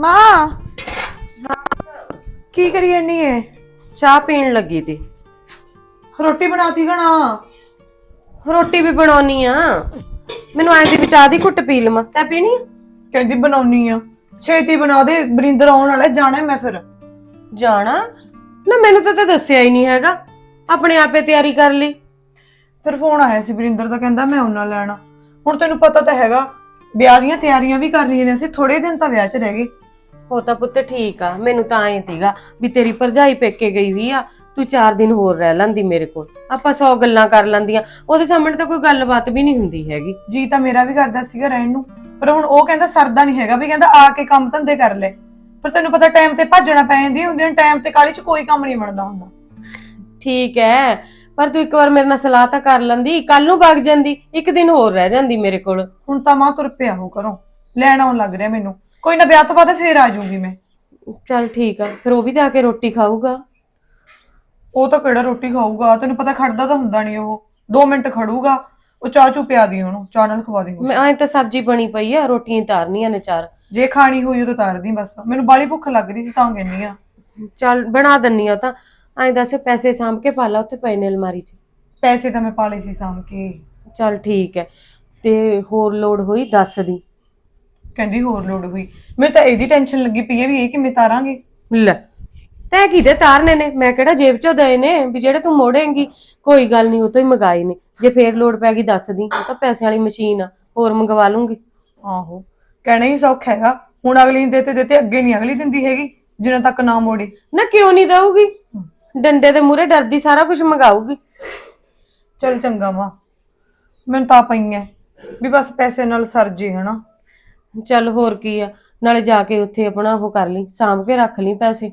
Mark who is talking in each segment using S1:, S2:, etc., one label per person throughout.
S1: ਮਾਂ। ਕੀ ਕਰੀ ਜਾਨੀ ਏ?
S2: ਚਾਹ ਪੀਣ ਲੱਗੀ ਤੀ।
S1: ਰੋਟੀ ਬਣਾਤੀ ਗਣਾ
S2: ਰੋਟੀ ਵੀ ਬਣਾਉਣੀ ਆ। ਮੈਨੂੰ ਐਂ ਦੀ ਵੀ ਚਾਹ ਦੀ ਘੁੱਟ ਪੀ ਲਵਾਂ। ਤੈਂ ਪੀਣੀ? ਆ?
S1: ਕਹਿੰਦੀ ਬਣਾਉਣੀ ਆ। ਛੇਤੀ ਬਣਾ ਦੇ ਬਰਿੰਦਰ ਆਉਣ ਵਾਲਾ ਜਾਣਾ ਮੈਂ ਫਿਰ।
S2: ਜਾਣਾ? ਨਾ ਮੈਨੂੰ ਤਾਂ ਤਾਂ ਦੱਸਿਆ ਹੀ ਨਹੀਂ ਹੈਗਾ। ਆਪਣੇ ਆਪੇ ਤਿਆਰੀ ਕਰ ਲਈ।
S1: ਫਿਰ ਫੋਨ ਆਇਆ ਸੀ ਬਰਿੰਦਰ ਦਾ ਕਹਿੰਦਾ ਮੈਂ ਉਹਨਾਂ ਲੈਣਾ। ਹੁਣ ਤੈਨੂੰ ਪਤਾ ਤਾਂ ਹੈਗਾ ਵਿਆਹ ਦੀਆਂ ਤਿਆਰੀਆਂ ਵੀ ਕਰ ਰਹੀਆਂ ਨੇ ਅਸੀਂ ਥੋੜੇ ਦਿਨ ਤਾਂ ਵਿਆਹ 'ਚ ਰਹਿ ਗਏ।
S2: ਉਹ ਤਾਂ ਪੁੱਤ ਠੀਕ ਆ ਮੈਨੂੰ ਤਾਂ ਐਂ ਸੀਗਾ ਵੀ ਤੇਰੀ ਭਰਜਾਈ ਪੇਕੇ ਗਈ ਵੀ ਆ ਤੂੰ 4 ਦਿਨ ਹੋਰ ਰਹਿ ਲੈਂਦੀ ਮੇਰੇ ਕੋਲ। ਆਪਾਂ 100 ਗੱਲਾਂ ਕਰ ਲੈਂਦੀਆਂ ਉਹਦੇ ਸਾਹਮਣੇ ਤਾਂ ਕੋਈ ਗੱਲਬਾਤ ਵੀ ਨਹੀਂ ਹੁੰਦੀ ਹੈਗੀ।
S1: ਜੀ ਤਾਂ ਮੇਰਾ ਵੀ ਕਰਦਾ ਸੀਗਾ ਰਹਿਣ ਨੂੰ ਪਰ ਹੁਣ ਉਹ ਕਹਿੰਦਾ ਸਰਦਾ ਨਹੀਂ ਹੈਗਾ ਵੀ ਕਹਿੰਦਾ ਆ ਕੇ ਕੰਮ ਧੰਦੇ ਕਰ ਲੈ। ਪਰ ਤੈਨੂੰ ਪਤਾ ਟਾਈਮ ਤੇ ਭੱਜਣਾ ਪੈ ਜਾਂਦੀ ਹੁੰਦੀ ਹੈ ਟਾਈਮ ਤੇ ਕਾਲੀ 'ਚ ਕੋਈ ਕੰਮ ਨਹੀਂ ਬਣਦਾ ਹੁੰਦਾ।
S2: ਠੀਕ ਹੈ ਪਰ ਤੂੰ ਇੱਕ ਵਾਰ ਮੇਰੇ ਨਾਲ ਸਲਾਹ ਤਾਂ ਕਰ ਲੈਂਦੀ ਕੱਲ ਨੂੰ ਵਗ ਜਾਂਦੀ ਇੱਕ ਦਿਨ ਹੋਰ ਰਹਿ ਜਾਂਦੀ ਮੇਰੇ ਕੋਲ।
S1: ਹੁਣ ਤਾਂ ਮਾਂ ਤੁਰ ਪਿਆ ਹੋ ਕਰੋ ਲੈਣ ਆਉਣ ਲੱਗ ਰਿਹਾ ਮੈਨੂੰ। ਕੋਈ ਨਾ ਵਿਆਹ ਤੋਂ ਬਾਅਦ ਫੇਰ ਆ ਜਾਊਂਗੀ ਮੈਂ।
S2: ਚੱਲ ਠੀਕ ਆ ਫਿਰ ਉਹ ਵੀ ਤਾਂ ਆ ਕੇ ਰੋਟੀ ਖਾਊਗਾ।
S1: ਉਹ ਤਾਂ ਕਿਹੜਾ ਰੋਟੀ ਖਾਊਗਾ ਤੈਨੂੰ ਪਤਾ ਖੜਦਾ ਤਾਂ ਹੁੰਦਾ ਨਹੀਂ ਉਹ। 2 ਮਿੰਟ ਖੜੂਗਾ ਉਹ ਚਾਹ ਚੂ ਪਿਆ ਦੀ ਉਹਨੂੰ ਚਾਹ ਨਾਲ ਖਵਾ ਦੀ
S2: ਮੈਂ ਐਂ ਤਾਂ ਸਬਜ਼ੀ ਬਣੀ ਪਈ ਆ ਰੋਟੀਆਂ ਤਾਰਨੀਆਂ ਨੇ ਚਾਰ।
S1: ਜੇ ਖਾਣੀ ਹੋਈ ਉਹ ਤਾਂ ਤਾਰਦੀ ਬਸ। ਮੈਨੂੰ ਬਾਲੀ ਭੁੱਖ ਲੱਗ ਰਹੀ ਸੀ ਤਾਂ ਕਹਿੰਨੀ ਆ।
S2: ਚੱਲ ਬਣਾ ਦਿੰਨੀ ਆ ਤਾਂ। ਐਂ ਦੱਸ ਪੈਸੇ ਸਾਂਭ ਕੇ ਪਾ ਲਾ ਉੱਥੇ ਪਏ ਨੇ ਅਲਮਾਰੀ 'ਚ।
S1: ਪੈਸੇ ਤਾਂ ਮੈਂ ਪਾ ਲਏ ਸੀ ਸਾਂਭ ਕੇ।
S2: ਚੱਲ ਠੀਕ ਹੈ ਤੇ ਹੋਰ ਲੋੜ ਹੋਈ ਦੱਸ ਦੀ।
S1: ਕਹਿੰਦੀ ਹੋਰ ਲੋੜ ਹੋਈ। ਮੈਨੂੰ ਤਾਂ ਇਹਦੀ ਟੈਨਸ਼ਨ ਲੱਗੀ ਪਈ ਹੈ ਵੀ ਇਹ ਕਿਵੇਂ ਤਾਰਾਂਗੇ।
S2: ਲੈ ਤੈ ਕਿਤੇ ਤਾਰਨੇ ਨੇ? ਮੈਂ ਕਿਹੜਾ ਜੇਬ 'ਚੋਂ ਦਏ ਨੇ ਵੀ ਜਿਹੜੇ ਤੂੰ ਮੋੜੇਂਗੀ? ਕੋਈ ਗੱਲ ਨਹੀਂ ਉਹ ਤੋਂ ਹੀ ਮੰਗਾਏ ਨੇ। ਜੇ ਫੇਰ ਲੋੜ ਪੈ ਗਈ ਦੱਸ ਦੀ ਉਹ ਤਾਂ ਪੈਸਿਆਂ ਵਾਲੀ ਮਸ਼ੀਨ ਆ ਹੋਰ ਮੰਗਵਾ ਲੂੰਗੀ।
S1: ਆਹੋ ਕਹਿਣਾ ਹੀ ਸੌਖਾ ਹੈਗਾ। ਹੁਣ ਅਗਲੀ ਨੂੰ ਦੇਤੇ ਦੇਤੇ ਅੱਗੇ ਨਹੀਂ ਅਗਲੀ ਦਿੰਦੀ ਹੈਗੀ ਜਿੰਨਾ ਤੱਕ ਨਾ ਮੋੜੇ।
S2: ਨਾ ਕਿਉਂ ਨਹੀਂ ਦਊਗੀ? ਡੰਡੇ ਦੇ ਮੂਹਰੇ ਡਰਦੀ ਸਾਰਾ ਕੁਝ ਮੰਗਾਊਗੀ।
S1: ਚੱਲ ਚੰਗਾ ਵਾ। ਮੈਨੂੰ ਤਾਂ ਪਈਆਂ ਵੀ ਬਸ ਪੈਸੇ ਨਾਲ ਸਰ ਜੇ ਹਨਾ।
S2: ਚੱਲ ਹੋਰ ਕੀ ਆ ਨਾਲੇ ਜਾ ਕੇ ਉੱਥੇ ਆਪਣਾ ਉਹ ਕਰ ਲਈ ਸਾਂਭ ਕੇ ਰੱਖ ਲਈ ਪੈਸੇ।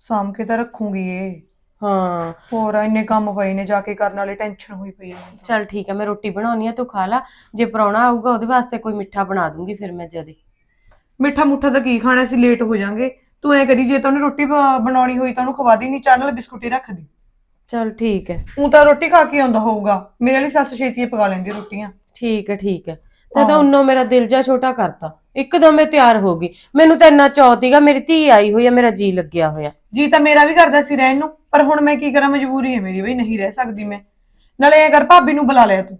S1: ਸਾਂਭ ਕੇ ਤਾਂ ਰੱਖੂਗੀ ਇਹ
S2: ਹਾਂ।
S1: ਹੋਰ ਇੰਨੇ ਕੰਮ ਪਏ ਨੇ ਜਾ ਕੇ ਕਰਨ ਵਾਲੇ ਟੈਨਸ਼ਨ ਹੋਈ ਪਈ ਹੈ
S2: ਚੱਲ ਠੀਕ ਹੈ ਮੈਂ ਰੋਟੀ ਬਣਾਉਣੀ ਆ ਤੂੰ ਖਾ ਲਾ। ਜੇ ਪਰੌਣਾ ਆਊਗਾ ਉਹਦੇ ਵਾਸਤੇ ਕੋਈ ਮਿੱਠਾ ਬਣਾ ਦੂੰਗੀ ਫਿਰ ਮੈਂ ਜਦੇ।
S1: ਮਿੱਠਾ ਮੁੱਠਾ ਤਾਂ ਕੀ ਖਾਣਾ ਸੀ ਲੇਟ ਹੋ ਜਾਾਂਗੇ। ਤੂੰ ਐ ਕਰੀ ਜੇ ਤਾਂ ਉਹਨੇ ਰੋਟੀ ਬ- ਬਣਾਉਣੀ ਹੋਈ ਤਾਂ ਉਹਨੂੰ ਖਵਾ ਦੀ ਨਹੀਂ ਚਾਹ ਨਾਲ ਬਿਸਕੁਟ ਹੀ ਰੱਖ ਦੀ।
S2: ਚੱਲ ਠੀਕ ਹੈ
S1: ਉਹ ਤਾਂ ਰੋਟੀ ਖਾ ਕੇ ਆਉਂਦਾ ਹੋਊਗਾ। ਮੇਰੇ ਵਾਲੀ ਸੱਸ ਛੇਤੀ ਹੀ ਪਕਾ ਲੈਂਦੀ ਰੋਟੀਆਂ।
S2: ਠੀਕ ਹੈ ਠੀਕ ਹੈ ਤੇ ਤਾਂ ਉਹਨੋਂ ਮੇਰਾ ਦਿਲ ਜਾ ਛੋਟਾ ਕਰਤਾ। ਇੱਕਦਮ ਮੈਂ ਤਿਆਰ ਹੋ ਗਈ। ਮੈਨੂੰ ਤਾਂ ਇੰਨਾ ਚਾਅ ਸੀਗਾ ਮੇਰੀ ਧੀ ਆਈ ਹੋਈ ਆ ਮੇਰਾ ਜੀ ਲੱਗਿਆ ਹੋਇਆ।
S1: ਜੀ ਤਾਂ ਮੇਰਾ ਵੀ ਕਰਦਾ ਸੀ ਰਹਿਣ ਨੂੰ ਪਰ ਹੁਣ ਮੈਂ ਕੀ ਕਰਾਂ ਮਜਬੂਰੀ ਹੈ ਮੇਰੀ ਬਈ ਨਹੀਂ ਰਹਿ ਸਕਦੀ ਮੈਂ। ਨਾਲੇ ਐ ਕਰ ਭਾਬੀ ਨੂੰ ਬੁਲਾ ਲਿਆ ਤੂੰ।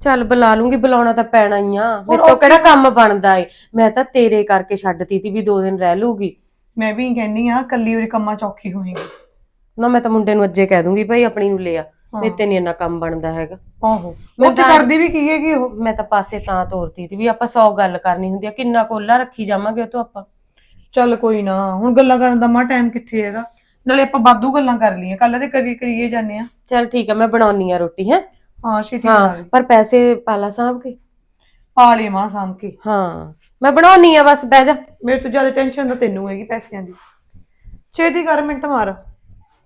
S2: ਚੱਲ ਬੁਲਾ ਲੂੰਗੀ ਬੁਲਾਉਣਾ ਤਾਂ ਪੈਣਾ ਹੀ ਆ। ਮੇਰੇ ਤੋਂ ਕਿਹੜਾ ਕੰਮ ਬਣਦਾ ਏ? ਮੈਂ ਤਾਂ ਤੇਰੇ ਕਰਕੇ ਛੱਡਤੀ ਤੀ ਵੀ ਦੋ ਦਿਨ ਰਹਿ ਲੂਗੀ।
S1: ਮੈਂ ਵੀ ਕਹਿੰਨੀ ਆ ਕੱਲੀ ਉਰੇ ਕੰਮਾਂ ਚੌਖੀ ਹੋਏਗੀ
S2: ਨਾ ਮੈਂ ਤਾਂ ਮੁੰਡੇ ਨੂੰ ਅੱਜੇ ਕਹਿ ਦੂੰਗੀ ਭਾਈ ਆਪਣੀ ਨੂੰ ਲਿਆ। ਮੇਰੇ ਤੇ ਨਹੀਂ ਇੰਨਾ ਕੰਮ ਬਣਦਾ ਹੈਗਾ।
S1: ਆਹੋ। ਉਹ ਤੇ ਕਰਦੀ ਵੀ ਕੀ ਹੈਗੀ ਉਹ?
S2: ਮੈਂ ਤਾਂ ਪਾਸੇ ਤਾਂ ਤੋਰਤੀ ਤੀ ਵੀ ਆਪਾਂ 100 ਗੱਲ ਕਰਨੀ ਹੁੰਦੀ ਆ ਕਿੰਨਾ ਕੋਲਾ ਰੱਖੀ ਜਾਵਾਂਗੇ ਉਹ ਤੋਂ ਆਪਾਂ।
S1: ਚੱਲ ਕੋਈ ਨਾ ਹੁਣ ਗੱਲਾਂ ਕਰਨ ਦਾ ਮਾ ਟਾਈਮ ਕਿੱਥੇ ਹੈਗਾ? ਨਾਲੇ ਆਪਾਂ ਬਾਦੂ ਗੱਲਾਂ ਕਰ ਲਈਆਂ ਕੱਲ ਤੇ ਕਰੀ ਕਰੀਏ ਜਾਂਦੇ ਆ
S2: ਚੱਲ ਠੀਕ ਆ ਮੈਂ ਬਣਾਉਣੀ ਆ ਰੋਟੀ ਹੈ?
S1: ਹਾਂ ਛੇਤੀ ਬਣਾ
S2: ਹਾਂ ਪਰ ਪੈਸੇ ਪਾਲਾ ਸਾਂਭ ਕੇ।
S1: ਪਾ ਲਈ ਮਾਂ ਸਾਂਭ ਕੇ।
S2: ਹਾਂ ਮੈਂ ਬਣਾਉਣੀ ਆ ਬਸ ਬਹਿ ਜਾ।
S1: ਮੇਰੇ ਤੋਂ ਜ਼ਿਆਦਾ ਟੈਨਸ਼ਨ ਤਾਂ ਤੈਨੂੰ ਹੈਗੀ ਪੈਸਿਆਂ ਦੀ। ਛੇਤੀ ਕਰ ਮਿੰਟ ਮਾਰ।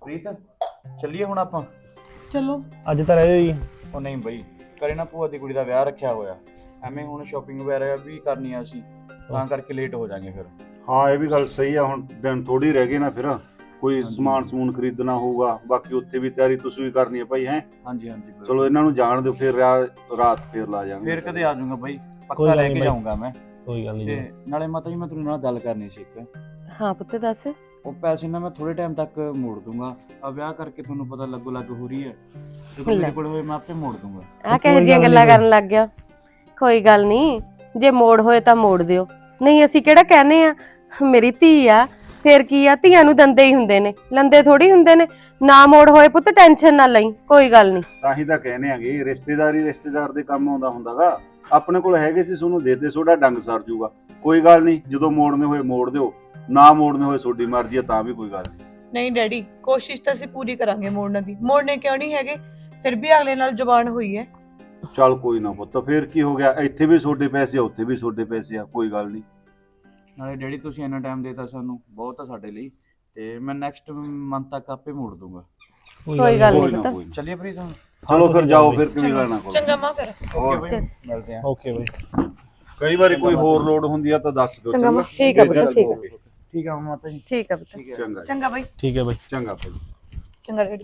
S3: ਪ੍ਰੀਤ ਚੱਲੀਏ ਹੁਣ ਆਪਾਂ।
S1: ਚਲੋ।
S4: ਅੱਜ ਤਾਂ ਰਹਿ ਜੀ।
S3: ਉਹ ਨਹੀਂ ਬਈ ਕਰੇ ਨਾ ਭੂਆ ਦੀ ਕੁੜੀ ਦਾ ਵਿਆਹ ਰੱਖਿਆ ਹੋਇਆ। ਐਵੇਂ ਹੁਣ ਸ਼ਾਪਿੰਗ ਵਗੈਰਾ ਵੀ ਕਰਨੀ ਆ ਅਸੀਂ ਤਾਂ ਕਰਕੇ ਲੇਟ ਹੋ ਜਾਾਂਗੇ ਫਿਰ।
S5: ਹਾਂ ਇਹ ਵੀ ਗੱਲ ਸਹੀ ਆ ਹੁਣ ਦਿਨ ਥੋੜੀ ਰਹਿ ਗਏ ਨਾ ਫਿਰ। ਕੋਈ ਸਮਾਨ ਸਮੂਨ ਖਰੀਦਣਾ ਹੋਊਗਾ ਬਾਕੀ ਉੱਥੇ ਵੀ ਤਿਆਰੀ ਤੁਸੀਂ ਵੀ ਕਰਨੀ ਹੈ ਭਾਈ ਹੈ?
S3: ਹਾਂਜੀ ਹਾਂਜੀ ਬਈ।
S5: ਚਲੋ ਇਹਨਾਂ ਨੂੰ ਜਾਣ ਦਿਓ ਫਿਰ ਰਾ- ਰਾਤ ਫੇਰ ਲਾ ਜਾਾਂਗੇ
S3: ਫਿਰ ਕਦੇ ਆ ਜਾਊਂਗਾ ਬਈ
S4: ਕੋਈ
S3: ਪੱਕਾ
S4: ਗੱਲ
S3: ਲੈ
S4: ਨਹੀਂ
S3: ਕੇ
S4: ਬਾਈ।
S3: ਜਾਊਂਗਾ ਮੈਂ।
S4: ਕੋਈ ਗੱਲ
S3: ਤੇ
S4: ਨਹੀਂ
S3: ਨਾਲੇ ਮਾਤਾ ਜੀ ਮੈਂ ਤੁਹਾਡੇ ਨਾਲ ਗੱਲ ਕਰਨੀ ਸੀ ਇੱਕ।
S2: ਹਾਂ ਪੁੱਤ ਦੱਸ।
S3: ਉਹ ਪੈਸੇ ਨਾ ਮੈਂ ਥੋੜੇ ਟਾਈਮ ਤੱਕ ਮੋੜ ਦੂੰਗਾ। ਆ ਵਿਆਹ ਕਰਕੇ ਤੁਹਾਨੂੰ ਪਤਾ ਲੱਗੋ ਲੱਗ ਹੋ ਰਹੀ ਹੈ। ਜਦੋਂ। ਮੇਰੇ ਕੋਲ ਹੋਏ ਮੈਂ ਆਪੇ ਮੋੜ ਦੂੰਗਾ।
S2: ਆ ਕਿਹੋ
S4: ਨੀ
S2: ਗੱਲਾਂ। ਕਰਨ ਲੱਗ ਗਿਆ। ਕੋਈ ਗੱਲ ਨਹੀਂ ਜੇ ਮੋੜ ਹੋਏ ਤਾਂ ਮੋੜ ਦਿਓ। ਨਹੀਂ ਅਸੀਂ ਕਿਹੜਾ ਕਹਿੰਦੇ ਆ ਮੇਰੀ ਧੀ ਆ ਫੇਰ ਕੀ ਆ? ਧੀਆਂ ਨੂੰ ਦੰਦੇ ਹੀ ਹੁੰਦੇ ਨੇ ਲੰਦੇ ਥੋੜੀ ਹੁੰਦੇ ਨੇ। ਨਾ ਮੋੜ ਹੋਏ ਪੁੱਤ ਟੈਨਸ਼ਨ ਨਾ ਲਈ ਕੋਈ ਗੱਲ ਨਹੀਂ।
S5: ਤਾਂ ਹੀ ਤਾਂ ਕਹਿੰਦੇ ਆਗੇ ਰਿਸ਼ਤੇਦਾਰੀ ਰਿਸ਼ਤੇਦਾਰ ਦੇ ਕੰਮ ਆਉਂਦਾ ਹੁੰਦਾਗਾ। ਆਪਣੇ ਕੋਲ ਹੈਗੇ ਸੀ ਤੁਹਾਨੂੰ ਦੇਤੇ ਸੋਡਾ ਡੰਗ ਸਰ ਜੂਗਾ। ਕੋਈ ਗੱਲ ਨਹੀਂ ਜਦੋਂ ਮੋੜਨੇ ਹੋਏ ਮੋੜ ਦਿਓ। ਨਾ ਮੋੜਨੇ ਹੋਏ ਤੁਹਾਡੀ ਮਰਜ਼ੀ ਆ ਤਾਂ ਵੀ ਕੋਈ ਗੱਲ ਨਹੀਂ।
S1: ਨਹੀਂ ਡੈਡੀ ਕੋਸ਼ਿਸ਼ ਤਾਂ ਅਸੀਂ ਪੂਰੀ ਕਰਾਂਗੇ ਮੋੜਨ ਦੀ। ਮੋੜਨੇ ਕਿਉਂ ਨਹੀਂ ਹੈਗੇ? ਫਿਰ ਵੀ ਅਗਲੇ ਨਾਲ ਜ਼ੁਬਾਨ ਹੋਈ ਹੈ।
S5: ਚੱਲ ਕੋਈ ਨਾ ਪੁੱਤ ਫੇਰ ਕੀ ਹੋ ਗਿਆ? ਇੱਥੇ ਵੀ ਤੁਹਾਡੇ ਪੈਸੇ ਆ ਉੱਥੇ ਵੀ ਤੁਹਾਡੇ ਪੈਸੇ ਆ ਕੋਈ ਗੱਲ ਨਹੀਂ।
S3: ਨਾਲੇ ਡੈਡੀ ਤੁਸੀਂ ਇੰਨਾ ਟਾਈਮ ਦੇਤਾ ਸਾਨੂੰ ਬਹੁਤ ਆ ਸਾਡੇ ਲਈ ਤੇ ਮੈਂ ਨੈਕਸਟ ਮੰਥ ਤੱਕ ਆਪੇ ਮੋੜ ਦੂੰਗਾ।
S2: ਕੋਈ ਗੱਲ
S5: ਕੋਈ
S2: ਨਹੀਂ
S5: ਨਾ
S2: ਪੁੱਤ।
S5: ਕੋਈ ਨਾ।
S3: ਚੱਲੀਏ ਪ੍ਰੀਤ ਹੁਣ?
S5: ਚਲੋ ਫਿਰ ਜਾਓ ਫਿਰ ਕਿਵੇਂ ਲੈਣਾ ਕੋਲ
S1: ਚੰਗਾ ਮਾਂ ਫਿਰ।
S3: ਓਕੇ ਬਈ ਮਿਲਦੇ ਆ
S4: ਓਕੇ ਬਾਈ।
S5: ਕਈ ਵਾਰੀ ਕੋਈ ਹੋਰ ਲੋਡ ਹੁੰਦੀ ਆ ਤਾਂ ਦੱਸ ਦਿਓ
S2: ਚੰਗਾ ਠੀਕ ਆ ਪੁੱਤ, ਠੀਕ ਆ।
S3: ਠੀਕ ਆ ਮਾਤਾ ਜੀ?
S2: ਠੀਕ ਆ ਪੁੱਤ।
S5: ਚੰਗਾ ਜੀ,
S1: ਚੰਗਾ ਬਾਈ।
S4: ਠੀਕ ਹੈ ਬਾਈ।
S5: ਚੰਗਾ ਭਾਈ
S1: ਚੰਗਾ ਡੈਡੀ।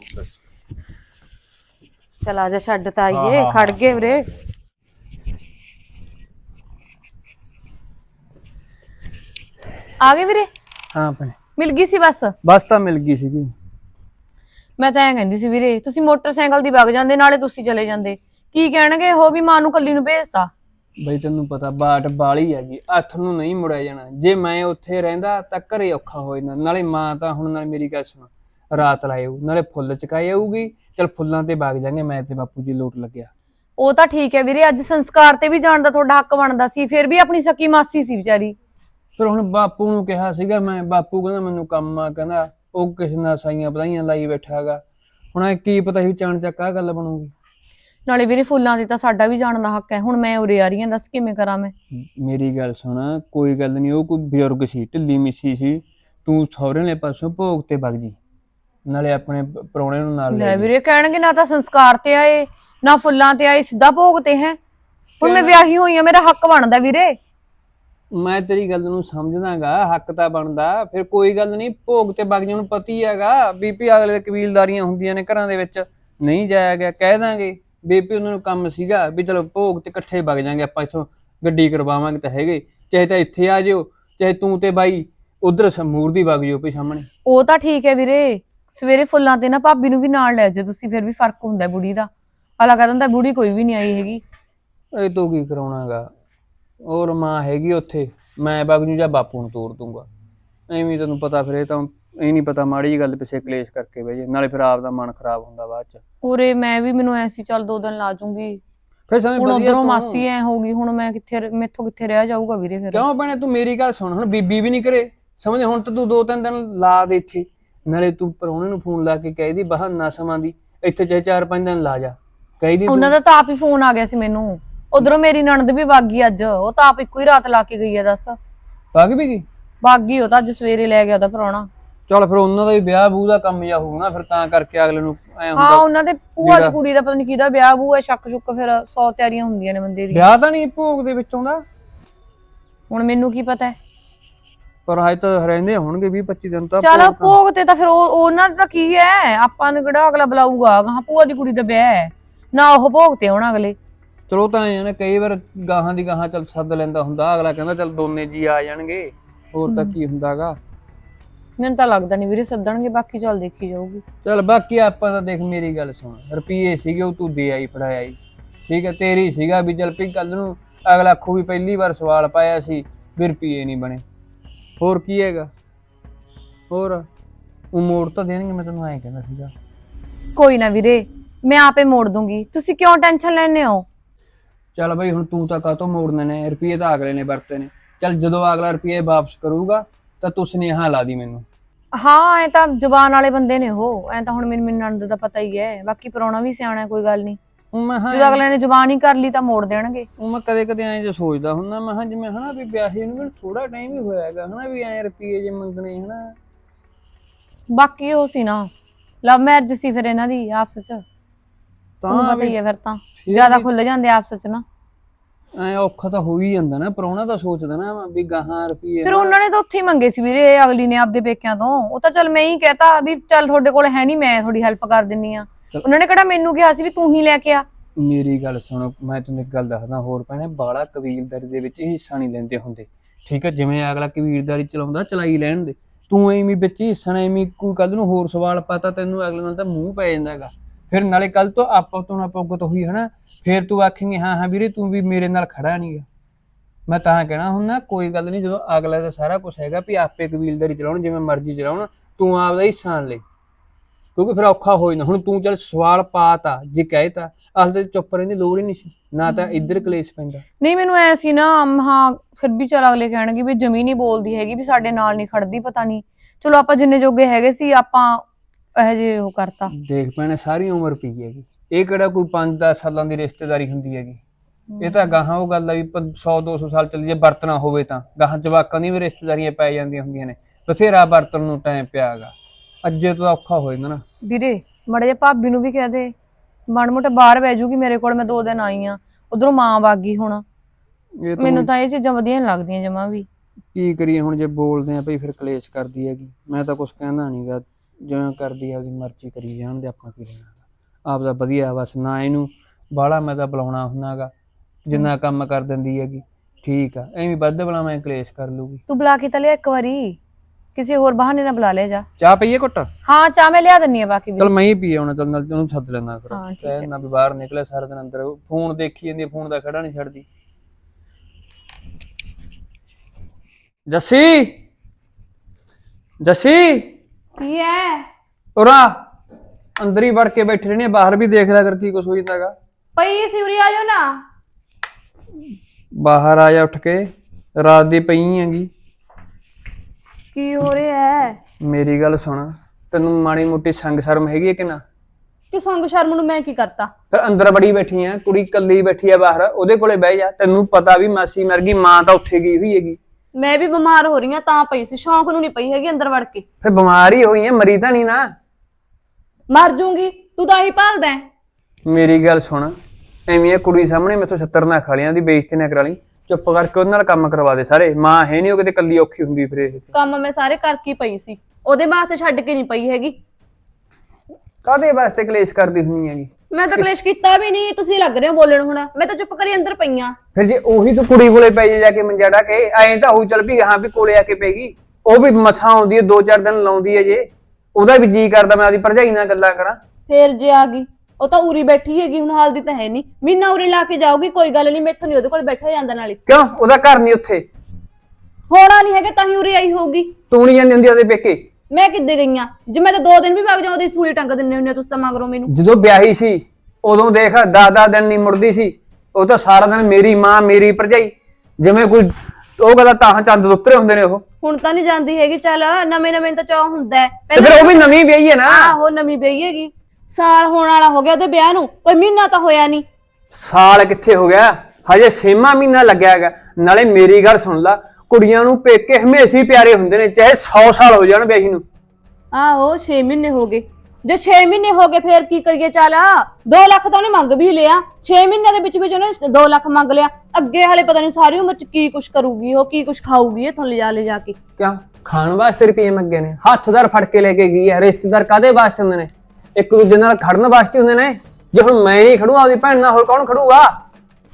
S2: ਚਲ ਆ ਜਾ ਛੱਡ ਤਾਂ ਆਈਏ ਖੜ ਗਏ ਵੀਰੇ।
S4: ਆ ਗਏ ਵੀਰੇ?
S6: ਹਾਂ ਭੈਣੇ।
S4: ਮਿਲ ਗਈ ਸੀ ਬਸ?
S6: ਬਸ ਤਾਂ ਮਿਲ ਗਈ ਸੀਗੀ।
S4: ਮੈਂ ਤਾਂ ਐਂ ਕਹਿੰਦੀ ਸੀ ਵੀਰੇ ਤੁਸੀਂ ਮੋਟਰਸਾਈਕਲ ਦੀ ਵਗ ਜਾਂਦੇ ਨਾਲੇ ਤੁਸੀਂ ਚਲੇ ਜਾਂਦੇ। ਕੀ ਕਹਿਣਗੇ ਉਹ ਵੀ ਮਾਂ ਨੂੰ ਕੱਲੀ ਨੂੰ ਭੇਜਤਾ?
S6: ਬਈ ਤੈਨੂੰ ਪਤਾ ਬਾਟ ਬਾਲੀ ਹੈਗੀ ਹੱਥ ਨੂੰ ਨਹੀਂ ਮੁੜਿਆ ਜਾਣਾ। ਜੇ ਮੈਂ ਉੱਥੇ ਰਹਿੰਦਾ ਤਾਂ ਘਰੇ ਔਖਾ ਹੋ ਜਾਂਦਾ ਨਾਲੇ ਮਾਂ ਤਾਂ ਹੁਣ ਨਾਲ ਮੇਰੀ ਗੱਲ ਸੁਣ ਰਾਤ ਲਾਇਓ ਨਾਲੇ ਫੁੱਲ ਚਕਾਏ ਆਊਗੀ ਚਲ ਫੁੱਲਾਂ ਤੇ ਵਗ ਜਾਾਂਗੇ ਮੈਂ ਤੇ ਬਾਪੂ ਜੀ ਲੋਟ ਲੱਗਿਆ।
S4: ਉਹ ਤਾਂ ਠੀਕ ਹੈ ਵੀਰੇ ਅੱਜ ਸੰਸਕਾਰ ਤੇ ਵੀ ਜਾਣ ਦਾ ਤੁਹਾਡਾ ਹੱਕ ਬਣਦਾ ਸੀ ਫਿਰ ਵੀ ਆਪਣੀ ਸਕੀ ਮਾਸੀ ਸੀ ਵਿਚਾਰੀ।
S6: ਫਿਰ ਹੁਣ ਬਾਪੂ ਨੂੰ ਕਿਹਾ ਸੀਗਾ ਮੈਂ ਬਾਪੂ ਕਹਿੰਦਾ ਮੈਨੂੰ ਕੰਮ ਆ ਕਹਿੰਦਾ ਉਹ ਕਿਸੇ ਨਾਲ ਸਾਈਆਂ ਵਧਾਈਆਂ ਲਾਈ ਬੈਠਾਗਾ ਹੁਣ ਇਹ ਕੀ ਪਤਾ ਸੀ ਚਾਣ ਚੱਕ ਆ ਗੱਲ ਬਣੂਗੀ।
S4: ਨਾਲੇ ਵੀਰੇ ਫੁੱਲਾਂ ਤੇ ਤਾਂ ਸਾਡਾ ਵੀ ਜਾਣ ਦਾ ਹੱਕ ਹੈ। ਹੁਣ ਮੈਂ ਉਰੇ ਆ ਰਹੀ ਹਾਂ ਦੱਸ ਕਿਵੇਂ ਕਰਾਂ ਮੈਂ?
S6: ਮੇਰੀ ਗੱਲ ਸੁਣ ਕੋਈ ਗੱਲ ਨਹੀਂ ਉਹ ਕੋਈ ਬਜ਼ੁਰਗ ਸੀ ਢਿੱਲੀ ਮਿੱਸੀ ਸੀ। ਤੂੰ ਸਹੁਰੇ ਨੇ ਪਾਸੋਂ ਭੋਗ ਤੇ ਵਗ ਜੀ। ਨਾਲੇ ਆਪਣੇ ਪ- ਪ੍ਰਾਹੁਣੇ ਨੂੰ ਨਾਲ
S4: ਲੈ
S6: ਲੈ ਜੀ।
S4: ਵੀਰੇ ਕਹਿਣਗੇ ਨਾ ਤਾਂ ਸੰਸਕਾਰ ਤੇ ਆਏ ਨਾ ਫੁੱਲਾਂ ਤੇ ਆਏ ਸਿੱਧਾ ਭੋਗ ਤੇ ਹੈ। ਹੁਣ ਮੈਂ ਵਿਆਹੀ ਹੋਈ ਆ ਮੇਰਾ ਹੱਕ ਬਣਦਾ ਵੀਰੇ।
S6: ਮੈਂ ਤੇਰੀ ਗੱਲ ਨੂੰ ਸਮਝਦਾਗਾ ਹੱਕ ਤਾਂ ਬਣਦਾ। ਫਿਰ ਕੋਈ ਗੱਲ ਨਹੀਂ ਭੋਗ ਤੇ ਵਗ ਜੀ ਨੂੰ ਪਤੀ ਹੈਗਾ। ਬੀਪੀ ਅਗਲੇ ਦੇ ਕਬੀਲਦਾਰੀਆਂ ਹੁੰਦੀਆਂ ਨੇ ਘਰਾਂ ਦੇ ਵਿੱਚ। ਨਹੀਂ ਜਾਇਆ ਗਿਆ ਕਹਿ ਦਾਂਗੇ। ਬੀਪੀ ਉਹਨਾਂ ਨੂੰ ਕੰਮ ਸੀਗਾ ਵੀ ਚਲੋ ਭੋਗ ਤੇ ਇਕੱਠੇ ਵਗ ਜਾਾਂਗੇ ਆਪਾਂ ਇੱਥੋਂ ਗੱਡੀ ਕਰਵਾਵਾਂਗੇ ਤਾਂ ਹੈਗੇ ਚਾਹੇ ਤਾਂ ਇੱਥੇ ਆ ਜਿਓ ਚਾਹੇ ਤੂੰ ਤੇ ਬਾਈ ਉਧਰ ਸਮੂਰ ਦੀ ਵਗ ਜਿਓ ਵੀ ਸਾਹਮਣੇ।
S4: ਉਹ ਤਾਂ ਠੀਕ ਹੈ ਵੀਰੇ ਸਵੇਰੇ ਫੁੱਲਾਂ ਤੇ ਨਾ ਭਾਬੀ ਨੂੰ ਵੀ ਨਾਲ ਲੈ ਜਾਓ ਤੁਸੀਂ ਫਿਰ ਵੀ ਫ਼ਰਕ ਹੁੰਦਾ ਬੁੜੀ ਦਾ। ਅਲਾ ਕਹਿ ਦਿੰਦਾ ਬੁੜੀ ਕੋਈ ਵੀ ਨਹੀਂ ਆਈ ਹੈਗੀ।
S6: ਇਹ ਤੋਂ ਕੀ ਕਰਾਉਣਾਗਾ? ਔਰ ਮਾਂ ਹੈਗੀ ਉੱਥੇ ਮੈਂ ਵਗ ਜੂ ਜਾਂ ਬਾਪੂ ਨੂੰ ਤੋੜ ਦੂੰਗਾ। ਐਵੇਂ ਤੈਨੂੰ ਪਤਾ ਫਿਰ ਇਹ ਤਾਂ ਇਹ ਨਹੀਂ ਪਤਾ ਮਾੜੀ ਜੀ ਗੱਲ ਪਿੱਛੇ ਕਲੇਸ਼ ਕਰਕੇ ਬਹਿ ਜੇ ਨਾਲੇ ਫਿਰ ਆਪ ਦਾ ਮਨ ਖਰਾਬ ਹੁੰਦਾ ਬਾਅਦ ਚ।
S4: ਉਰੇ ਮੈਂ ਵੀ ਮੈਨੂੰ ਐਸੀ ਚੱਲ ਦੋ ਦਿਨ ਲਾ ਜੂੰਗੀ।
S6: ਫਿਰ ਸਮਝ
S4: ਹੁਣ
S6: ਵਧੀਆ
S4: ਉਧਰੋਂ
S6: ਤੂੰ-
S4: ਮਾਸੀ ਐ ਹੋਗੀ ਹੁਣ ਮੈਂ ਕਿੱਥੇ ਮੈਥੋਂ ਕਿੱਥੇ ਰਹਿ ਜਾਊਗਾ ਵੀਰੇ ਫਿਰ?
S6: ਕਿਉਂ ਭੈਣੇ ਤੂੰ ਮੇਰੀ ਗੱਲ ਸੁਣ ਹੁਣ ਬੀਬੀ ਵੀ ਨਹੀਂ ਕਰੇ ਸਮਝ ਹੁਣ ਤਾਂ ਤੂੰ ਦੋ ਤਿੰਨ ਦਿਨ ਲਾ ਦੇ ਇੱਥੇ। ਨਾਲੇ ਤੂੰ ਪਰੋਣੇ ਨੂੰ ਫੋਨ ਲਾ ਕੇ ਕਹਿ ਦੀ ਬਹਾਨਾ ਸਮਾਂ ਦੀ ਇੱਥੇ ਚਾਹੇ ਚਾਰ ਪੰਜ ਦਿਨ ਲਾ ਜਾ। ਕਹਿ ਦੀ
S4: ਉਹਨਾਂ ਦਾ ਤਾਂ ਆਪ ਹੀ ਫੋਨ ਆ ਗਿਆ ਸੀ ਮੈਨੂੰ। ਉਧਰੋਂ ਮੇਰੀ ਨਣਦ ਵੀ ਵਗ ਗਈ ਅੱਜ ਉਹ ਤਾਂ ਆਪ ਇੱਕੋ ਹੀ ਰਾਤ ਲਾ ਕੇ ਗਈ ਆ ਦੱਸ।
S6: ਪੱਗ ਵੀ ਗਈ?
S4: ਵਗ ਗਈ ਉਹ ਤਾਂ ਅੱਜ ਸਵੇਰੇ ਲੈ ਗਿਆ ਉਹਦਾ ਪ੍ਰਾਹੁਣਾ।
S6: ਚਲ ਫਿਰ ਉਹਨਾਂ ਦਾ ਵੀ ਵਿਆਹ ਬੂ ਦਾ ਕੰਮ ਜਾ ਹੋਊ ਨਾ ਫਿਰ ਤਾਂ ਕਰਕੇ ਅਗਲੇ ਨੂੰ ਐ
S4: ਹਾਂ
S6: ਹੁੰਦਾ
S4: ਉਹਨਾਂ ਦੇ ਭੂਆ ਦੀ। ਕੁੜੀ ਦਾ ਪਤਾ ਨਹੀਂ ਕਿਹਦਾ ਵਿਆਹ ਬੂ ਹੈ ਸ਼ੱਕ ਸ਼ੁੱਕ ਫਿਰ 100 ਤਿਆਰੀਆਂ ਹੁੰਦੀਆਂ ਨੇ ਬੰਦੇ ਦੀ
S6: ਵਿਆਹ ਤਾਂ ਨਹੀਂ ਭੋਗ ਦੇ ਵਿੱਚੋਂ ਦਾ?
S4: ਹੁਣ ਮੈਨੂੰ ਕੀ ਪਤਾ ਹੈ?
S6: ਪਰ ਹਜੇ ਤਾਂ ਰਹਿੰਦੇ ਹੋਣਗੇ 20 25 ਦਿਨ ਤਾਂ
S4: ਚਲ
S6: ਭੋਗ ਤਾਂ-
S4: ਭੋਗ ਤੇ ਤਾਂ ਫਿਰ ਉਹ ਉਹਨਾਂ ਦਾ ਕੀ ਹੈ? ਆਪਾਂ ਨੂੰ ਕਿਹੜਾ ਅਗਲਾ ਬੁਲਾਊਗਾ? ਗਾਹਾਂ ਭੂਆ ਦੀ ਕੁੜੀ ਦਾ ਵਿਆਹ ਹੈ। ਨਾ ਉਹ ਭੋਗ ਤੇ ਆਉਣ ਅਗਲੇ।
S6: ਚਲੋ ਤਾਂ ਐ ਨਾ ਕਈ ਵਾਰ ਗਾਹਾਂ ਦੀ ਗਾਹਾਂ ਚੱਲ ਸੱਦ ਲੈਂਦਾ ਹੁੰਦਾ ਅਗਲਾ ਕਹਿੰਦਾ ਚੱਲ ਦੋਨੇ ਜੀ ਆ ਜਾਣਗੇ ਹੋਰ ਤਾਂ ਕੀ ਹੁੰਦਾਗਾ।
S4: ਮੈਨੂੰ ਤਾਂ ਲੱਗਦਾ ਨਹੀਂ ਵੀਰੇ ਸੱਦਣਗੇ ਬਾਕੀ ਚੱਲ ਦੇਖੀ ਜਾਊਗੀ।
S6: ਚੱਲ ਬਾਕੀ ਆਪਾਂ ਤਾਂ ਦੇਖ ਮੇਰੀ ਗੱਲ ਸੁਣ ਰੁਪਈਏ ਸੀਗੇ ਉਹ ਤੂੰ ਦੇ ਆਈ ਫੜਾਇਆ ਆਈ ਠੀਕ ਹੈ ਤੇਰੀ ਸੀਗਾ ਵੀ ਚੱਲ ਪਈ ਕੱਲ ਨੂੰ ਅਗਲਾ ਖੂ ਵੀ ਪਹਿਲੀ ਵਾਰ ਸਵਾਲ ਪਾਇਆ ਸੀ ਵੀ ਰੁਪਈਏ ਨਹੀਂ ਬਣੇ। ਹੋਰ ਕੀ ਹੈਗਾ? ਹੋਰ ਉਹ ਮੋੜ ਤਾਂ ਦੇਣਗੇ ਮੈਂ ਤੈਨੂੰ ਐਂ ਕਹਿੰਦਾ ਸੀਗਾ।
S4: ਕੋਈ ਨਾ ਵੀਰੇ ਮੈਂ ਆਪੇ ਮੋੜ ਦੂੰਗੀ। ਤੁਸੀਂ ਕਿਉਂ ਟੈਨਸ਼ਨ ਲੈਨੇ ਹੋ?
S6: ਚੱਲ ਬਈ ਹੁਣ ਤੂੰ ਤਾਂ ਕਾਹਤੋਂ ਮੋੜਨੇ ਨੇ? ਰੁਪਈਏ ਤਾਂ ਅਗਲੇ ਨੇ ਵਰਤੇ ਨੇ। ਚੱਲ ਜਦੋਂ ਅਗਲਾ ਰੁਪਈਏ ਵਾਪਸ ਕਰੂਗਾ ਤਾਂ ਤੂੰ ਸੁਨੇਹਾ ਲਾ ਦੀ ਮੈਨੂੰ।
S4: ਹਾਂ ਐ ਤਾਂ ਜ਼ੁਬਾਨ ਵਾਲੇ ਬੰਦੇ ਨੇ ਉਹ ਐ ਤਾਂ ਹੁਣ ਮੈਨੂੰ ਮੈਨੂੰ ਦਾ ਪਤਾ ਹੀ ਹੈ ਬਾਕੀ ਪਰੋਣਾ ਵੀ ਸਿਆਣਾ ਹੈ, ਕੋਈ ਗੱਲ ਨਹੀਂ।
S6: ਮੈਂ ਹਾਂ
S4: ਜਦੋਂ ਅਗਲੇ ਨੇ ਜ਼ੁਬਾਨ ਹੀ ਕਰ ਲਈ ਤਾਂ ਮੋੜ ਦੇਣਗੇ।
S6: ਮੈਂ ਕਦੇ ਕਦੇ ਐਂ ਜੇ ਸੋਚਦਾ ਹੁੰਦਾ ਮੈਂ ਹਾਂ ਜਿਵੇਂ ਹਨਾ ਵੀ ਵਿਆਹੇ ਨੂੰ ਮੈਨੂੰ ਥੋੜਾ ਟਾਈਮ ਹੀ ਹੋਇਆ ਹੈਗਾ ਹਨਾ ਵੀ ਐਂ ਰੁਪਈਏ ਜੇ ਮੰਗਣੇ ਹਨਾ।
S4: ਬਾਕੀ ਉਹ ਸੀ ਨਾ ਲਵ ਮੈਰਿਜ ਸੀ ਫਿਰ ਇਹਨਾਂ ਦੀ ਆਪਸ ਚ। ਤੁਹਾਨੂੰ
S6: ਤਾਂ
S4: ਪਤਾ ਹੀ ਹੈ ਫਿਰ ਤਾਂ। ਜ਼ਿਆਦਾ ਖੁੱਲ ਜਾਂਦੇ ਆਪਸ ਚ ਨਾ।
S6: ਐ ਔਖਾ ਤਾਂ ਹੋ ਹੀ ਜਾਂਦਾ ਨਾ ਪ੍ਰਾਹੁਣਾ ਤਾਂ ਸੋਚਦਾ ਨਾ ਵੀ ਗਾਹਾਂ ਰੁਪਈਏ
S4: ਫਿਰ ਉਹਨਾਂ ਨੇ ਤਾਂ ਉੱਥੇ ਹੀ ਮੰਗੇ ਸੀ ਵੀਰੇ ਅਗਲੀ ਨੇ ਆਪਦੇ ਪੇਕਿਆਂ ਤੋਂ। ਉਹ ਤਾਂ ਚੱਲ ਮੈਂ ਹੀ ਕਹਤਾ ਵੀ ਚੱਲ ਤੁਹਾਡੇ ਕੋਲ ਹੈ ਨਹੀਂ ਮੈਂ ਥੋੜੀ ਹੈਲਪ ਕਰ ਦਿੰਨੀ ਆ। ਉਹਨਾਂ ਨੇ ਕਿਹੜਾ ਮੈਨੂੰ ਕਿਹਾ ਸੀ ਵੀ ਤੂੰ ਹੀ ਲੈ ਕੇ ਆ।
S6: ਮੇਰੀ ਗੱਲ ਸੁਣ ਮੈਂ ਤੈਨੂੰ ਇੱਕ ਗੱਲ ਦੱਸਦਾ ਹੋਰ ਭੈਣੇ ਬਾਲਾ ਕਬੀਲਦਾਰੀ ਦੇ ਵਿੱਚ ਹਿੱਸਾ ਨਹੀਂ ਲੈਂਦੇ ਹੁੰਦੇ। ਠੀਕ ਹੈ ਜਿਵੇਂ ਅਗਲਾ ਕਬੀਲਦਾਰੀ ਚਲਾਉਂਦਾ ਚਲਾਈ ਲੈਣ ਦੇ। ਤੂੰ ਐਵੇਂ ਵਿੱਚ ਹਿੱਸਾ ਨਾ ਐਵੇਂ ਕੋਈ ਕੱਲ ਨੂੰ ਹੋਰ ਸਵਾਲ ਪਤਾ ਤੈਨੂੰ ਅਗਲੇ ਨਾਲ ਤਾਂ ਮੂੰਹ ਪੈ ਜਾਂਦਾਗਾ ਫਿਰ ਨਾਲੇ ਕੱਲ ਤੋਂ ਆਪਾਂ ਤੋਂ ਆਪਾਂ ਤੋਂ ਹੋਈ ਹਨਾ ਫਿਰ ਤੂੰ ਆਖੇਂਗੇ ਹਾਂ ਹਾਂ ਵੀਰੇ ਤੂੰ ਵੀ ਮੇਰੇ ਨਾਲ ਖੜਾ ਨਹੀਂਗਾ ਮੈਂ ਤਾਂ ਕਹਿਣਾ ਹੁੰਦਾ ਕੋਈ ਗੱਲ ਨਹੀਂ ਜਦੋਂ ਅਗਲਾ ਦਾ ਸਾਰਾ ਕੁਝ ਹੈਗਾ ਵੀ ਆਪੇ ਕਬੀਲਦਾਰੀ ਚਲਾਉਣ ਜਿਵੇਂ ਮਰਜ਼ੀ ਚਲਾਉਣ ਤੂੰ ਆਪਦਾ ਹਿੱਸਾ ਨਾ ਲੈ। ਕਿਉਂਕਿ ਫਿਰ ਔਖਾ ਹੋ ਜਾਂਦਾ। ਹੁਣ ਤੂੰ ਚੱਲ ਸਵਾਲ ਪਾਤਾ ਜੇ ਕਹਿਤਾ ਅਸਲ ਤੇ ਚੁੱਪ ਰਹਿਣ ਦੀ ਲੋੜ ਹੀ ਨਹੀਂ ਸੀ। ਨਾ ਤਾਂ ਇੱਧਰ ਕਲੇਸ਼ ਪੈਂਦਾ।
S4: ਨਹੀਂ ਮੈਨੂੰ ਐ ਸੀ ਨਾ ਅਮ, ਹਾਂ ਫਿਰ ਵੀ ਚੱਲ ਅਗਲੇ ਕਹਿਣਗੇ ਵੀ ਜਮੀ ਨਹੀਂ ਬੋਲਦੀ ਹੈਗੀ ਵੀ ਸਾਡੇ ਨਾਲ ਨਹੀਂ ਖੜਦੀ ਪਤਾ ਨਹੀਂ ਚਲੋ ਆਪਾਂ ਜਿੰਨੇ ਜੋਗੇ ਹੈਗੇ ਸੀ ਆਪਾਂ ਇਹ ਜੇ ਉਹ ਕਰਤਾ।
S6: ਦੇਖ ਪੈਣੇ ਸਾਰੀ ਉਮਰ ਪੀ ਹੈਗੀ। ਇਹ ਕਿਹੜਾ ਕੋਈ 5-10 ਸਾਲਾਂ ਦੀ ਰਿਸ਼ਤੇਦਾਰੀ ਹੁੰਦੀ ਹੈਗੀ? ਇਹ ਤਾਂ ਗਾਹਾਂ ਉਹ ਗੱਲ ਆ ਵੀ 100 200 ਸਾਲ ਚੱਲ ਜੇ ਵਰਤਣਾ ਹੋਵੇ ਤਾਂ। ਗਾਹਾਂ ਜਵਾਕਾਂ ਦੀ ਵੀ ਰਿਸ਼ਤੇਦਾਰੀਆਂ ਪੈ ਜਾਂਦੀਆਂ ਹੁੰਦੀਆਂ ਨੇ। ਬਥੇਰਾ ਵਰਤਣ ਨੂੰ ਟਾਈਮ ਪਿਆਗਾ ਅੱਜੇ ਤੋਂ ਔਖਾ ਹੋ ਜਾਂਦਾ ਨਾ।
S4: ਵੀਰੇ ਮੜੇ ਜੇ ਭਾਬੀ ਨੂੰ ਵੀ ਕਹਿ ਦੇ। ਮਾੜਾ ਮੋਟਾ ਬਾਹਰ ਬਹਿ ਜੂਗੀ ਮੇਰੇ ਕੋਲ ਮੈਂ ਦੋ ਦਿਨ ਆਈ ਆ। ਉਧਰੋਂ ਮਾਂ ਵਾਗੀ ਹੁਣ। ਮੈਨੂੰ ਤਾਂ ਇਹ ਚੀਜ਼ਾਂ ਵਧੀਆ ਨਹੀਂ ਲੱਗਦੀਆਂ ਜਮਾਂ ਵੀ।
S6: ਕੀ ਕਰੀਏ ਹੁਣ ਜੇ ਬੋਲਦੇ ਆ ਭਈ ਫਿਰ ਕਲੇਸ਼ ਕਰਦੀ ਹੈਗੀ। ਮੈਂ ਤਾਂ ਕੁਝ ਕਹਿੰਦਾ ਨਹੀਂਗਾ ਜਿਵੇਂ ਕਰਦੀ ਆ ਉਹਦੀ ਮਰਜ਼ੀ ਕਰੀ ਜਾਣ ਦੇ ਆਪਣਾ ਕੀ ਲੈਣਾ ਆਪਦਾ ਵਧੀਆ ਬਸ ਨਾ ਇਹਨੂੰ ਬਾਹਲਾ ਮੈਂ ਤਾਂ ਬੁਲਾਉਣਾ ਹੁੰਨਾਗਾ ਜਿੰਨਾ ਕੰਮ ਕਰ ਦਿੰਦੀ ਹੈਗੀ ਠੀਕ ਆ। ਐਵੇਂ ਵੱਧ ਬਲਾ ਮੈਂ ਕਲੇਸ਼ ਕਰ ਲੂਗੀ।
S4: ਤੂੰ ਬੁਲਾ ਕੇ ਤਾਂ ਲਿਆ ਇੱਕ ਵਾਰੀ ਕਿਸੇ ਹੋਰ ਬਹਾਨੇ ਨਾਲ ਬੁਲਾ ਲਿਆ ਜਾ।
S6: ਚਾਹ ਪਈਏ ਘੁੱਟ?
S4: ਹਾਂ ਚਾਹ ਮੈਂ ਲਿਆ ਦਿੰਨੀ ਆ ਬਾਕੀ ਵੀ।
S6: ਚਲ ਮੈਂ ਹੀ ਪੀ ਆਉਣਾ ਚੱਲ ਨਾਲ ਉਹਨੂੰ ਸੱਦ ਲੈਣਾ
S4: ਹਾਂ, ਠੀਕ ਹੈ।
S6: ਨਾ ਵੀ ਬਾਹਰ ਨਿਕਲੇ ਸਾਰਾ ਦਿਨ ਅੰਦਰ। ਫੋਨ ਦੇਖੀ ਜਾਂਦੀ ਫੋਨ ਦਾ ਖੜਾ ਨਹੀਂ ਛੱਡਦੀ। ਜੱਸੀ! ਜੱਸੀ!
S7: ਕੀ ਹੈ?
S6: ਉਰਾ ਅੰਦਰ ਹੀ ਵੜ ਕੇ ਬੈਠੇ ਰਹਿਣੀ ਬਾਹਰ ਵੀ ਦੇਖ ਲਿਆ ਕਰ ਕੀ ਕੁਛ ਹੋ ਜਾਂਦਾਗਾ
S7: ਪਈ ਸੀ ਉਰੇ ਆ ਜਾਓ ਨਾ।
S6: ਬਾਹਰ ਆ ਜਾ ਉੱਠ ਕੇ ਰਾਤ ਦੀ ਪਈ ਹੈਗੀ।
S7: ਕੀ ਹੋ ਰਿਹਾ ਹੈ?
S6: ਮੇਰੀ ਗੱਲ ਸੁਣ ਤੈਨੂੰ ਮਾੜੀ ਮੋਟੀ ਸੰਗ ਸ਼ਰਮ ਹੈਗੀ ਹੈ ਕਿ ਨਾ?
S7: ਕਿ ਸੰਗ ਸ਼ਰਮ ਨੂੰ ਮੈਂ ਕੀ ਕਰਤਾ?
S6: ਫਿਰ ਅੰਦਰ ਬੜੀ ਬੈਠੀ ਆ ਕੁੜੀ ਕੱਲੀ ਬੈਠੀ ਆ ਬਾਹਰ ਉਹਦੇ ਕੋਲੇ ਬਹਿ ਜਾ ਤੈਨੂੰ ਪਤਾ ਵੀ ਮਾਸੀ ਮਰ ਗਈ ਮਾਂ ਤਾਂ ਉੱਥੇ ਗਈ ਹੋਈ ਹੈਗੀ।
S7: ਮੈਂ ਵੀ ਬਿਮਾਰ ਹੋ ਰਹੀ ਹਾਂ ਤਾਂ ਪਈ ਸੀ ਸ਼ੌਂਕ ਨੂੰ ਨਹੀਂ ਪਈ ਹੈਗੀ ਅੰਦਰ ਵੜ ਕੇ।
S6: ਫਿਰ ਬਿਮਾਰ ਹੀ ਹੋਈ ਆ ਮਰੀ ਤਾਂ ਨਹੀਂ ਨਾ।
S7: ਮਰ ਜੂੰਗੀ ਤੂੰ ਤਾਂ ਹੀ ਭਾਲਦਾ ਹੈ।
S6: ਮੇਰੀ ਗੱਲ ਸੁਣ ਐਵੇਂ ਇਹ ਕੁੜੀ ਸਾਹਮਣੇ ਮੈਥੋਂ 70 ਨਾ ਖਾਲੀਆਂ ਦੀ ਬੇਇੱਜ਼ਤੀ ਨਾ ਕਰਾ ਲਈ। ਚੁੱਪ ਕਰਕੇ ਉਹਦੇ ਨਾਲ ਕੰਮ ਕਰਵਾ ਦੇ ਸਾਰੇ। ਮਾਂ ਹੈ ਨਹੀਂ ਉਹ ਕਿਤੇ ਕੱਲੀ ਔਖੀ ਹੁੰਦੀ ਫਿਰ ਇਹ।
S7: ਕੰਮ ਮੈਂ ਸਾਰੇ ਕਰਕੇ ਹੀ ਪਈ ਸੀ। ਉਹਦੇ ਵਾਸਤੇ ਛੱਡ ਕੇ ਨਹੀਂ ਪਈ ਹੈਗੀ।
S6: ਕਾਦੇ ਵਾਸਤੇ ਕਲੇਸ਼ ਕਰਦੀ ਹੁੰਨੀ ਹੈਗੀ?
S7: ਮੈਂ ਤਾਂ ਕਲੇਸ਼ ਕੀਤਾ ਵੀ ਨਹੀਂ ਤੁਸੀਂ ਲੱਗ ਰਹੇ ਹੋ ਬੋਲਣ ਹੁਣ। ਮੈਂ ਤਾਂ ਚੁੱਪ ਕਰੀ ਅੰਦਰ ਪਈਆਂ
S6: ਫਿਰ ਜੇ ਉਹੀ ਤੂੰ ਕੁੜੀ ਕੋਲੇ ਪੈ ਜੇ ਜਾ ਕੇ ਮੰਜਾ ਡਾ ਕੇ ਐਂ ਤਾਂ ਉਹ ਚੱਲ ਵੀ ਹਾਂ ਵੀ ਕੋਲੇ ਆ ਕੇ ਪੈਗੀ ਉਹ ਵੀ ਮਸਾਂ ਆਉਂਦੀ ਹੈ ਦੋ ਚਾਰ ਦਿਨ ਲਾਉਂਦੀ ਹੈ ਜੇ। ਉਹਦਾ ਵੀ ਜੀ ਕਰਦਾ ਮੈਂ ਆਦੀ ਭਰਜਾਈ ਨਾਲ ਗੱਲਾਂ ਕਰਾਂ।
S7: ਫੇਰ ਜੇ ਆ ਗਈ ਉਹ ਤਾਂ ਉਰੀ ਬੈਠੀ ਹੈਗੀ ਹੁਣ ਹਾਲ ਦੀ ਤਾਂ ਹੈ ਨਹੀਂ। ਮਹੀਨਾ ਉਰੀ ਲਾ ਕੇ ਜਾਊਗੀ ਕੋਈ ਗੱਲ ਨਹੀਂ ਮੈਥੋਂ ਨਹੀਂ ਉਹਦੇ ਕੋਲ ਬੈਠਾ ਜਾਂਦਾ ਨਾਲੇ।
S6: ਕਿਉਂ? ਉਹਦਾ ਘਰ ਨਹੀਂ ਉੱਥੇ।
S7: ਹੋਣਾ ਨਹੀਂ ਹੈਗਾ ਤਾਂ ਹੀ ਉਰੀ ਆਈ ਹੋਊਗੀ।
S6: ਤੂੰ ਨਹੀਂ ਜਾਂਦੀ ਹੁੰਦੀ ਉਹਦੇ ਪੇਕੇ?
S7: ਮੈਂ ਕਿੱਦੇ ਗਈਆਂ ਜੇ ਮੈਂ ਤਾਂ ਦੋ ਦਿਨ ਵੀ ਵਗ ਜਾ ਉਹਦੀ ਸੂਲੀ ਟੰਗ ਦਿੰਨੇ ਹੁੰਨੇ ਤੁਸੀਂ ਤਾਂ ਮਗਰੋਂ ਮੈਨੂੰ।
S6: ਜਦੋਂ ਵਿਆਹੀ ਸੀ ਉਦੋਂ ਦੇਖ 10-10 ਦਿਨ ਨਹੀਂ ਮੁੜਦੀ ਸੀ। ਉਹ ਤਾਂ ਸਾਰਾ ਦਿਨ ਮੇਰੀ ਮਾਂ ਮੇਰੀ ਭਰਜਾਈ ਜਿਵੇਂ ਕੋਈ ਉਹ ਗੱਲਾਂ ਤਾਂ ਚੰਦ ਉੱਤਰੇ ਹੁੰਦੇ ਨੇ ਉਹ।
S7: ਹੁਣ ਤਾਂ ਨਹੀਂ ਜਾਂਦੀ ਹੈਗੀ ਚੱਲ ਨਵੇਂ ਨਵੇਂ ਤਾਂ ਚਾਹ ਹੁੰਦਾ ਹੈ।
S6: ਤੇ ਫਿਰ ਉਹ ਵੀ ਨਵੀਂ ਵਿਆਹੀ ਹੈ ਨਾ।
S7: ਆਹੋ ਨਵੀਂ ਵਿਆਹੀ ਹੈਗੀ। ਸਾਲ ਹੋਣ ਵਾਲਾ ਹੋ ਗਿਆ ਉਹਦੇ ਵਿਆਹ ਨੂੰ ਕੋਈ ਮਹੀਨਾ ਤਾਂ ਹੋਇਆ ਨਹੀਂ।
S6: ਸਾਲ ਕਿੱਥੇ ਹੋ ਗਿਆ? ਹਜੇ ਛੇਵਾਂ ਮਹੀਨਾ ਲੱਗਿਆ ਹੈਗਾ। ਨਾਲੇ ਮੇਰੀ ਗੱਲ ਸੁਣ ਲੈ ਕੁੜੀਆਂ ਨੂੰ ਪੇਕੇ ਹਮੇਸ਼ਾ ਹੀ ਪਿਆਰੇ ਹੁੰਦੇ ਨੇ ਚਾਹੇ 100 ਸਾਲ ਹੋ ਜਾਣ ਵਿਆਹੀ ਨੂੰ।
S7: ਆਹੋ 6 ਮਹੀਨੇ ਹੋ ਗਏ। ਜੇ 6 ਮਹੀਨੇ ਹੋ ਗਏ ਫੇਰ ਕੀ ਕਰੀਏ ਚੱਲ? 2 ਲੱਖ ਤਾਂ ਉਹਨੇ ਮੰਗ ਵੀ ਲਿਆ। 6 ਮਹੀਨਿਆਂ ਦੇ ਵਿੱਚ ਵਿੱਚ ਉਹਨੇ 2 ਲੱਖ ਮੰਗ ਲਿਆ। ਅੱਗੇ ਹਲੇ ਪਤਾ ਨਹੀਂ ਸਾਰੀ ਉਮਰ ਚ ਕੀ ਕੁਛ ਕਰੂਗੀ ਉਹ ਕੀ ਕੁਛ ਖਾਊਗੀ ਇਥੋਂ ਲਿਜਾ ਲਿਜਾ ਕੇ।
S6: ਕਿਉਂ? ਖਾਣ ਵਾਸਤੇ ਰੁਪਏ ਮੰਗੇ ਨੇ। ਹੱਥਦਾਰ ਫੜ ਕੇ ਲੈ ਕੇ ਗਈ ਹੈ। ਰਿਸ਼ਤੇਦਾਰ ਕਾਦੇ ਵਾਸਤੇ ਹੁੰਦੇ ਨੇ? ਇੱਕ ਦੂਜੇ ਨਾਲ ਖੜਨ ਵਾਸਤੇ ਹੁੰਦੇ ਨੇ? ਜੇ ਹੁਣ ਮੈਂ ਨਹੀਂ ਖੜੂ ਆਪਦੀ ਭੈਣ ਨਾਲ ਹੋਰ ਕੌਣ ਖੜੂਗਾ?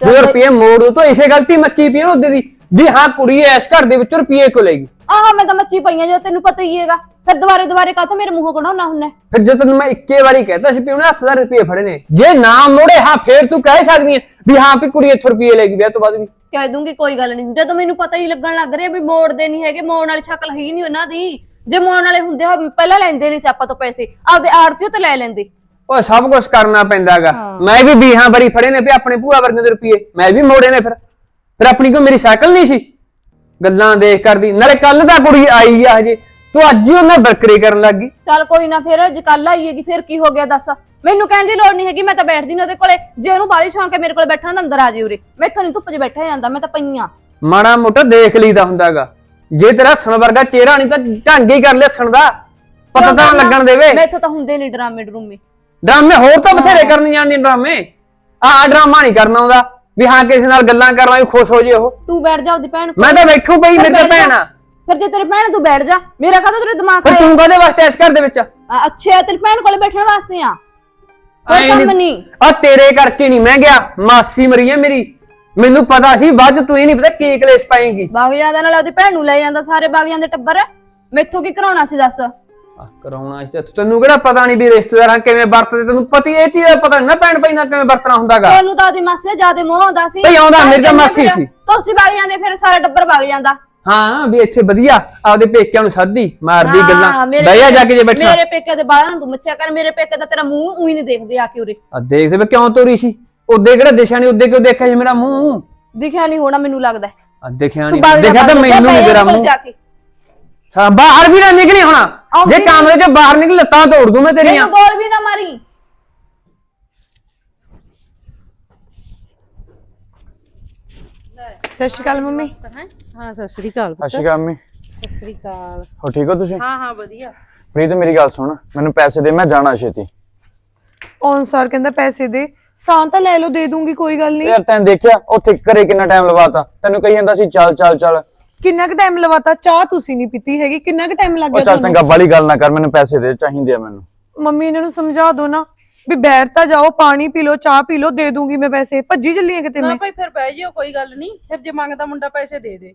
S6: ਦੋ ਰੁਪਏ ਮੋੜ ਦੋ ਤਾਂ ਇਸੇ ਗਲਤੀ ਮੱਚੀ ਪਈ ਉਹਦੇ ਦੀ। ਵੀ ਹਾਂ ਕੁੜੀ ਇਸ ਘਰ ਦੇ ਵਿੱਚ ਰੁਪਏ ਕੋ ਲੈਗੀ
S7: ਆਹ ਮੈਂ ਤਾਂ ਮੱਚੀ ਪਈਆਂ ਜੋ ਤੈਨੂੰ ਪਤਾ ਹੀ ਹੈਗਾ। ਫਿਰ ਦੁਬਾਰੇ ਦੁਬਾਰੇ ਕਾਹਤੋਂ ਮੇਰੇ ਮੂੰਹੋਂ ਕਢਾਉਣਾ ਹੁੰਨਾ
S6: ਫਿਰ ਜੇ ਤੈਨੂੰ ਮੈਂ ਇੱਕੇ ਵਾਰੀ ਕਹਿਤਾ ਸੀ ਵੀ ਉਹਨੇ ਹੱਥਦਾਰ ਰੁਪਏ ਫੜੇ ਨੇ ਜੇ ਨਾ ਮੋੜੇ ਹਾਂ ਫੇਰ ਤੂੰ ਕਹਿ ਸਕਦੀ ਹੈ ਵੀ ਹਾਂ ਵੀ ਕੁੜੀ ਇੱਥੋਂ ਰੁਪਏ ਲੈਗੀ ਵਿਆਹ ਤੋਂ ਬਾਅਦ ਵੀ।
S7: ਕਹਿ ਦੂੰਗੀ ਕੋਈ ਗੱਲ ਨਹੀਂ। ਜਦੋਂ ਮੈਨੂੰ ਪਤਾ ਹੀ ਲੱਗਣ ਲੱਗ ਰਿਹਾ ਵੀ ਮੋੜਦੇ ਨਹੀਂ ਹੈਗੇ ਮੋੜਨ ਵਾਲੀ ਸ਼ਕਲ ਹੀ ਨਹੀਂ ਉਹਨਾਂ ਦੀ। ਜੇ ਮੋੜਨ ਵਾਲੇ ਹੁੰਦੇ ਹੋ ਪਹਿਲਾਂ ਲੈਂਦੇ ਨਹੀਂ ਸੀ ਆਪਾਂ ਤੋਂ ਪੈਸੇ। ਆਪਦੇ ਆੜਤੀਓ ਤੇ ਲੈ ਲੈਂਦੇ।
S6: ਉਹ ਸਭ ਕੁਝ ਕਰਨਾ ਪੈਂਦਾਗਾ। ਮੈਂ ਵੀ ਵੀਹਾਂ ਵਾਰੀ ਫੜੇ ਨੇ ਵੀ ਆਪਣੇ ਭੂਆ ਵਰਗੇ ਦੇ ਰੁਪਏ ਮੈਂ ਵੀ ਮੋੜੇ ਨੇ ਫਿਰ। ਫਿਰ ਆਪਣੀ ਕੋ ਮੇਰੀ ਸਾਈਕਲ ਨਹੀਂ ਸੀ? ਗੱਲਾਂ ਦੇਖ ਕਰਦੀ ਨਾਲੇ ਕੱਲ ਤਾਂ ਕੁੜੀ ਆਈ ਆ ਹਜੇ। ਤੂੰ ਅੱਜ ਹੀ ਉਹਨਾਂ ਬਰਕਰੀ ਕਰਨ ਲੱਗ ਗਈ।
S7: ਚੱਲ ਕੋਈ ਨਾ ਫਿਰ ਅੱਜ ਕੱਲ ਆਈਏਗੀ ਫਿਰ ਕੀ ਹੋ ਗਿਆ ਦੱਸ? ਮੈਨੂੰ ਕਹਿਣ ਦੀ ਲੋੜ ਨਹੀਂ ਹੈਗੀ ਮੈਂ ਤਾਂ ਬੈਠਦੀ ਨਹੀਂ ਉਹਦੇ ਕੋਲੇ। ਜੇ ਉਹਨੂੰ ਬਾਲੀ ਸ਼ੌਂਕ ਹੈ ਮੇਰੇ ਕੋਲ ਬੈਠਣ ਦਾ ਅੰਦਰ ਆ ਜੀ ਉਰੇ। ਮੈਥੋਂ ਨਹੀਂ ਧੁੱਪ 'ਚ ਬੈਠਿਆ ਜਾਂਦਾ ਮੈਂ ਤਾਂ ਪਈਆਂ
S6: ਮਾੜਾ ਮੋਟਾ ਦੇਖ ਲਈਦਾ ਹੁੰਦਾਗਾ। ਜੇ ਤੇਰਾ ਸਣ ਵਰਗਾ ਚਿਹਰਾ ਨਹੀਂ ਤਾਂ ਢੰਗ ਹੀ ਕਰ ਲਿਆ ਸਣ ਦਾ। ਪਤਾ ਤਾਂ ਨਾ ਲੱਗਣ ਦੇਵੇ।
S7: ਮੈਥੋਂ ਤਾਂ ਹੁੰਦੇ ਨਹੀਂ ਡਰਾਮੇ ਡਰੂਮੇ।
S6: ਡਰਾਮੇ ਹੋਰ ਤਾਂ ਬਥੇਰੇ ਕਰਨ ਜਾਣਦੇ ਡਰਾਮੇ। ਆਹ ਡਰਾਮਾ ਨਹੀਂ ਕਰਨਾ ਆਉਂਦਾ। ਵੀ ਹਾਂ ਕਿਸੇ ਨਾਲ ਗੱਲਾਂ ਕਰ ਲਾਂ ਖੁਸ਼ ਹੋ ਜੇ ਉਹ।
S7: ਤੂੰ ਬੈਠ ਜਾ ਉਹਦੀ ਭੈਣ ਕੋਲ।
S6: ਮੈਂ ਤਾਂ ਬੈਠੂ ਪਈ ਮੇਰੇ ਤਾਂ
S7: ਬੈਠ ਜਾ।
S6: ਭੈਣ ਆ।
S7: ਫਿਰ ਜੇ ਤੇਰੀ ਭੈਣ ਤੂੰ ਬੈਠ ਜਾ। ਮੇਰਾ ਕਾਹਤੋਂ ਤੇਰੇ ਦਿਮਾਗ
S6: ਫਿਰ
S7: ਖਾਇਆ
S6: ਤੂੰ ਕਾਹਦੇ ਵਾਸਤੇ ਇਸ ਘਰ ਦੇ ਵਿੱਚ
S7: ਆ, ਅੱਛਾ ਤੇਰੀ ਭੈਣ ਕੋਲੇ ਬੈਠਣ ਵਾਸਤੇ ਆ। ਕੋਈ ਕੰਮ ਨਹੀਂ
S6: ਆ ਤੇਰੇ ਕਰਕੇ ਨਹੀਂ ਮੈਂ ਗਿਆ ਮਾਸੀ ਮਰੀ ਹੈ ਮੇਰੀ। ਮੈਨੂੰ ਪਤਾ ਸੀ ਵੱਧ ਤੂੰ ਹੀ ਨਹੀਂ ਪਤਾ ਕੀ ਕਲੇਸ਼ ਪਾਏਂਗੀ।
S7: ਬਾਗ ਜਾਂਦਾ ਨਾਲ ਉਹਦੀ ਭੈਣ ਨੂੰ ਲੈ ਜਾਂਦਾ ਸਾਰੇ ਬਾਗ ਜਾਂਦੇ ਟੱਬਰ। ਮੈਥੋਂ ਕੀ ਕਰਾਉਣਾ ਸੀ ਦੱਸ?
S6: ਕਰਾਉਣਾ ਸੀ ਤੇ। ਤੈਨੂੰ ਕਿਹੜਾ ਪਤਾ ਨਹੀਂ ਵੀ ਰਿਸ਼ਤੇਦਾਰਾਂ ਕਿਵੇਂ ਵਰਤਦੇ ਤੈਨੂੰ ਪਤੀ ਇਹ ਚੀਜ਼ ਦਾ ਪਤਾ ਨੀ ਨਾ ਭੈਣ ਭਾਈ ਨਾਲ ਕਿਵੇਂ ਵਰਤਣਾ ਹੁੰਦਾਗਾ।
S7: ਤੁਹਾਨੂੰ ਤਾਂ ਉਹਦੀ ਮਾਸੀ ਦਾ ਜਿਆਦੇ ਮੋਹ ਆਉਂਦਾ ਸੀ।
S6: ਭਈ ਆਉਂਦਾ, ਮੇਰੀ ਤਾਂ ਮਾਸੀ ਸੀ।
S7: ਤੁਸੀਂ ਬਾਗ ਜਾਂਦੇ ਫਿਰ ਸਾਰਾ ਟੱਬਰ ਬਾਗ ਜਾਂਦਾ।
S6: ਹਾਂ ਵੀ ਇੱਥੇ ਵਧੀਆ ਆਪਦੇ ਪੇਕਿਆਂ ਨੂੰ ਸਾਦੀ ਮਾਰਦੀ
S7: ਹਾਂ,
S6: ਗੱਲਾਂ।
S7: ਮੇਰੇ
S6: ਬਹਿ ਜਾ ਜਾ ਕੇ ਜੇ ਬੈਠਣਾ।
S7: ਮੇਰੇ ਪੇਕੇ ਦੇ ਬਾਹਰ ਨੂੰ ਤੂੰ ਮੱਛਿਆ ਕਰ ਮੇਰੇ ਪੇਕੇ ਦਾ ਤੇਰਾ ਮੂੰਹ ਉਹੀ ਨਹੀਂ ਦੇਖਦੇ ਆ ਕੇ ਉਰੇ।
S6: ਆ ਦੇਖਦੇ ਵੇ ਕਿਉਂ ਤੋਰੀ ਸੀ? ਉਹਦੇ ਕਿਹੜਾ ਦਿਸ਼ਾ ਨਹੀਂ ਉਹਦੇ ਕਿਉਂ ਦੇਖਿਆ ਸੀ ਮੇਰਾ ਮੂੰਹ?
S7: ਦਿਖਿਆ ਨਹੀਂ ਹੋਣਾ ਮੈਨੂੰ ਲੱਗਦਾ।
S6: ਆ ਦੇਖਿਆ
S7: ਤੂੰ
S6: ਨਹੀਂ
S7: ਜਾ,
S6: ਦੇਖਿਆ ਤਾਂ
S7: ਜਾ,
S6: ਮੈਨੂੰ ਨਹੀਂ ਤੇਰਾ ਮੂੰਹ।
S7: ਜਾ ਕੇ।
S6: ਸਾ ਬਾਹਰ ਵੀ ਨਾ ਨਿਕਲੀ ਹੋਣਾ। ਜੇ ਕਮਰੇ ਚੋਂ ਬਾਹਰ ਨਿਕਲ ਲੱਤਾਂ ਤੋੜ ਦੂੰ ਮੈਂ ਤੇਰੀਆਂ।
S7: ਮੈਨੂੰ ਬੋਲ ਵੀ ਨਾ ਮਾਰੀ।
S1: ਸਤਿ ਸ਼੍ਰੀ ਅਕਾਲ ਮੰਮੀ।
S2: ਹਾਂ ਸਤਿ ਸ੍ਰੀ ਅਕਾਲ
S3: ਸਤਿ ਸ਼੍ਰੀ ਅਕਾਲ ਮੰਮੀ।
S2: ਸਤਿ ਸ੍ਰੀ ਅਕਾਲ।
S3: ਹੋ ਠੀਕ ਹੋ ਤੁਸੀਂ?
S2: ਹਾਂ ਹਾਂ ਵਧੀਆ।
S3: ਪ੍ਰੀਤ ਮੇਰੀ ਗੱਲ ਸੁਣ। ਮੈਨੂੰ ਪੈਸੇ ਦੇ ਮੈਂ ਜਾਣਾ ਛੇਤੀ।
S1: ਔਨ ਸਰ ਕਹਿੰਦਾ ਪੈਸੇ ਦੇ। ਸਾਂ ਤਾਂ ਲੈ ਲਓ ਦੇ ਦੂੰਗੀ ਕੋਈ ਗੱਲ ਨਹੀਂ।
S3: ਯਾਰ ਤੈਨੂੰ ਦੇਖਿਆ ਉੱਥੇ ਘਰੇ ਕਿੰਨਾ ਟਾਈਮ ਲਵਾਤਾ। ਤੈਨੂੰ ਕਹੀ ਜਾਂਦਾ ਸੀ ਚੱਲ ਚੱਲ ਚੱਲ।
S1: ਕਿੰਨਾ ਕੁ ਟਾਈਮ ਲਵਾਤਾ? ਚਾਹ ਤੁਸੀਂ ਨਹੀਂ ਪੀਤੀ ਹੈਗੀ। ਕਿੰਨਾ ਕੁ ਟਾਈਮ ਲੱਗ
S3: ਉਹ
S1: ਗਿਆ
S3: ਚੱਲ ਚੰਗਾ ਬਾਲੀ ਗੱਲ ਨਾ ਕਰ ਮੈਨੂੰ ਪੈਸੇ ਦੇ ਚਾਹੀਦੇ ਆ ਮੈਨੂੰ।
S1: ਮੰਮੀ ਇਹਨਾਂ ਨੂੰ ਸਮਝਾ ਦਿਓ ਨਾ ਵੀ ਬੈਠ ਤਾਂ ਜਾਓ ਪਾਣੀ ਪੀ ਲਓ ਚਾਹ ਪੀ ਲਓ ਦੇ ਦੂੰਗੀ ਮੈਂ ਪੈਸੇ। ਭੱਜੀ ਚੱਲੀਆਂ ਕਿਤੇ
S8: ਨਾ
S1: ਮੈਂ?
S8: ਭਾਈ ਫਿਰ ਬਹਿ ਜਿਓ ਕੋਈ ਗੱਲ ਨਹੀਂ ਫਿਰ ਜੇ ਮੰਗਦਾ ਮੁੰਡਾ ਪੈਸੇ ਦੇ ਦੇ।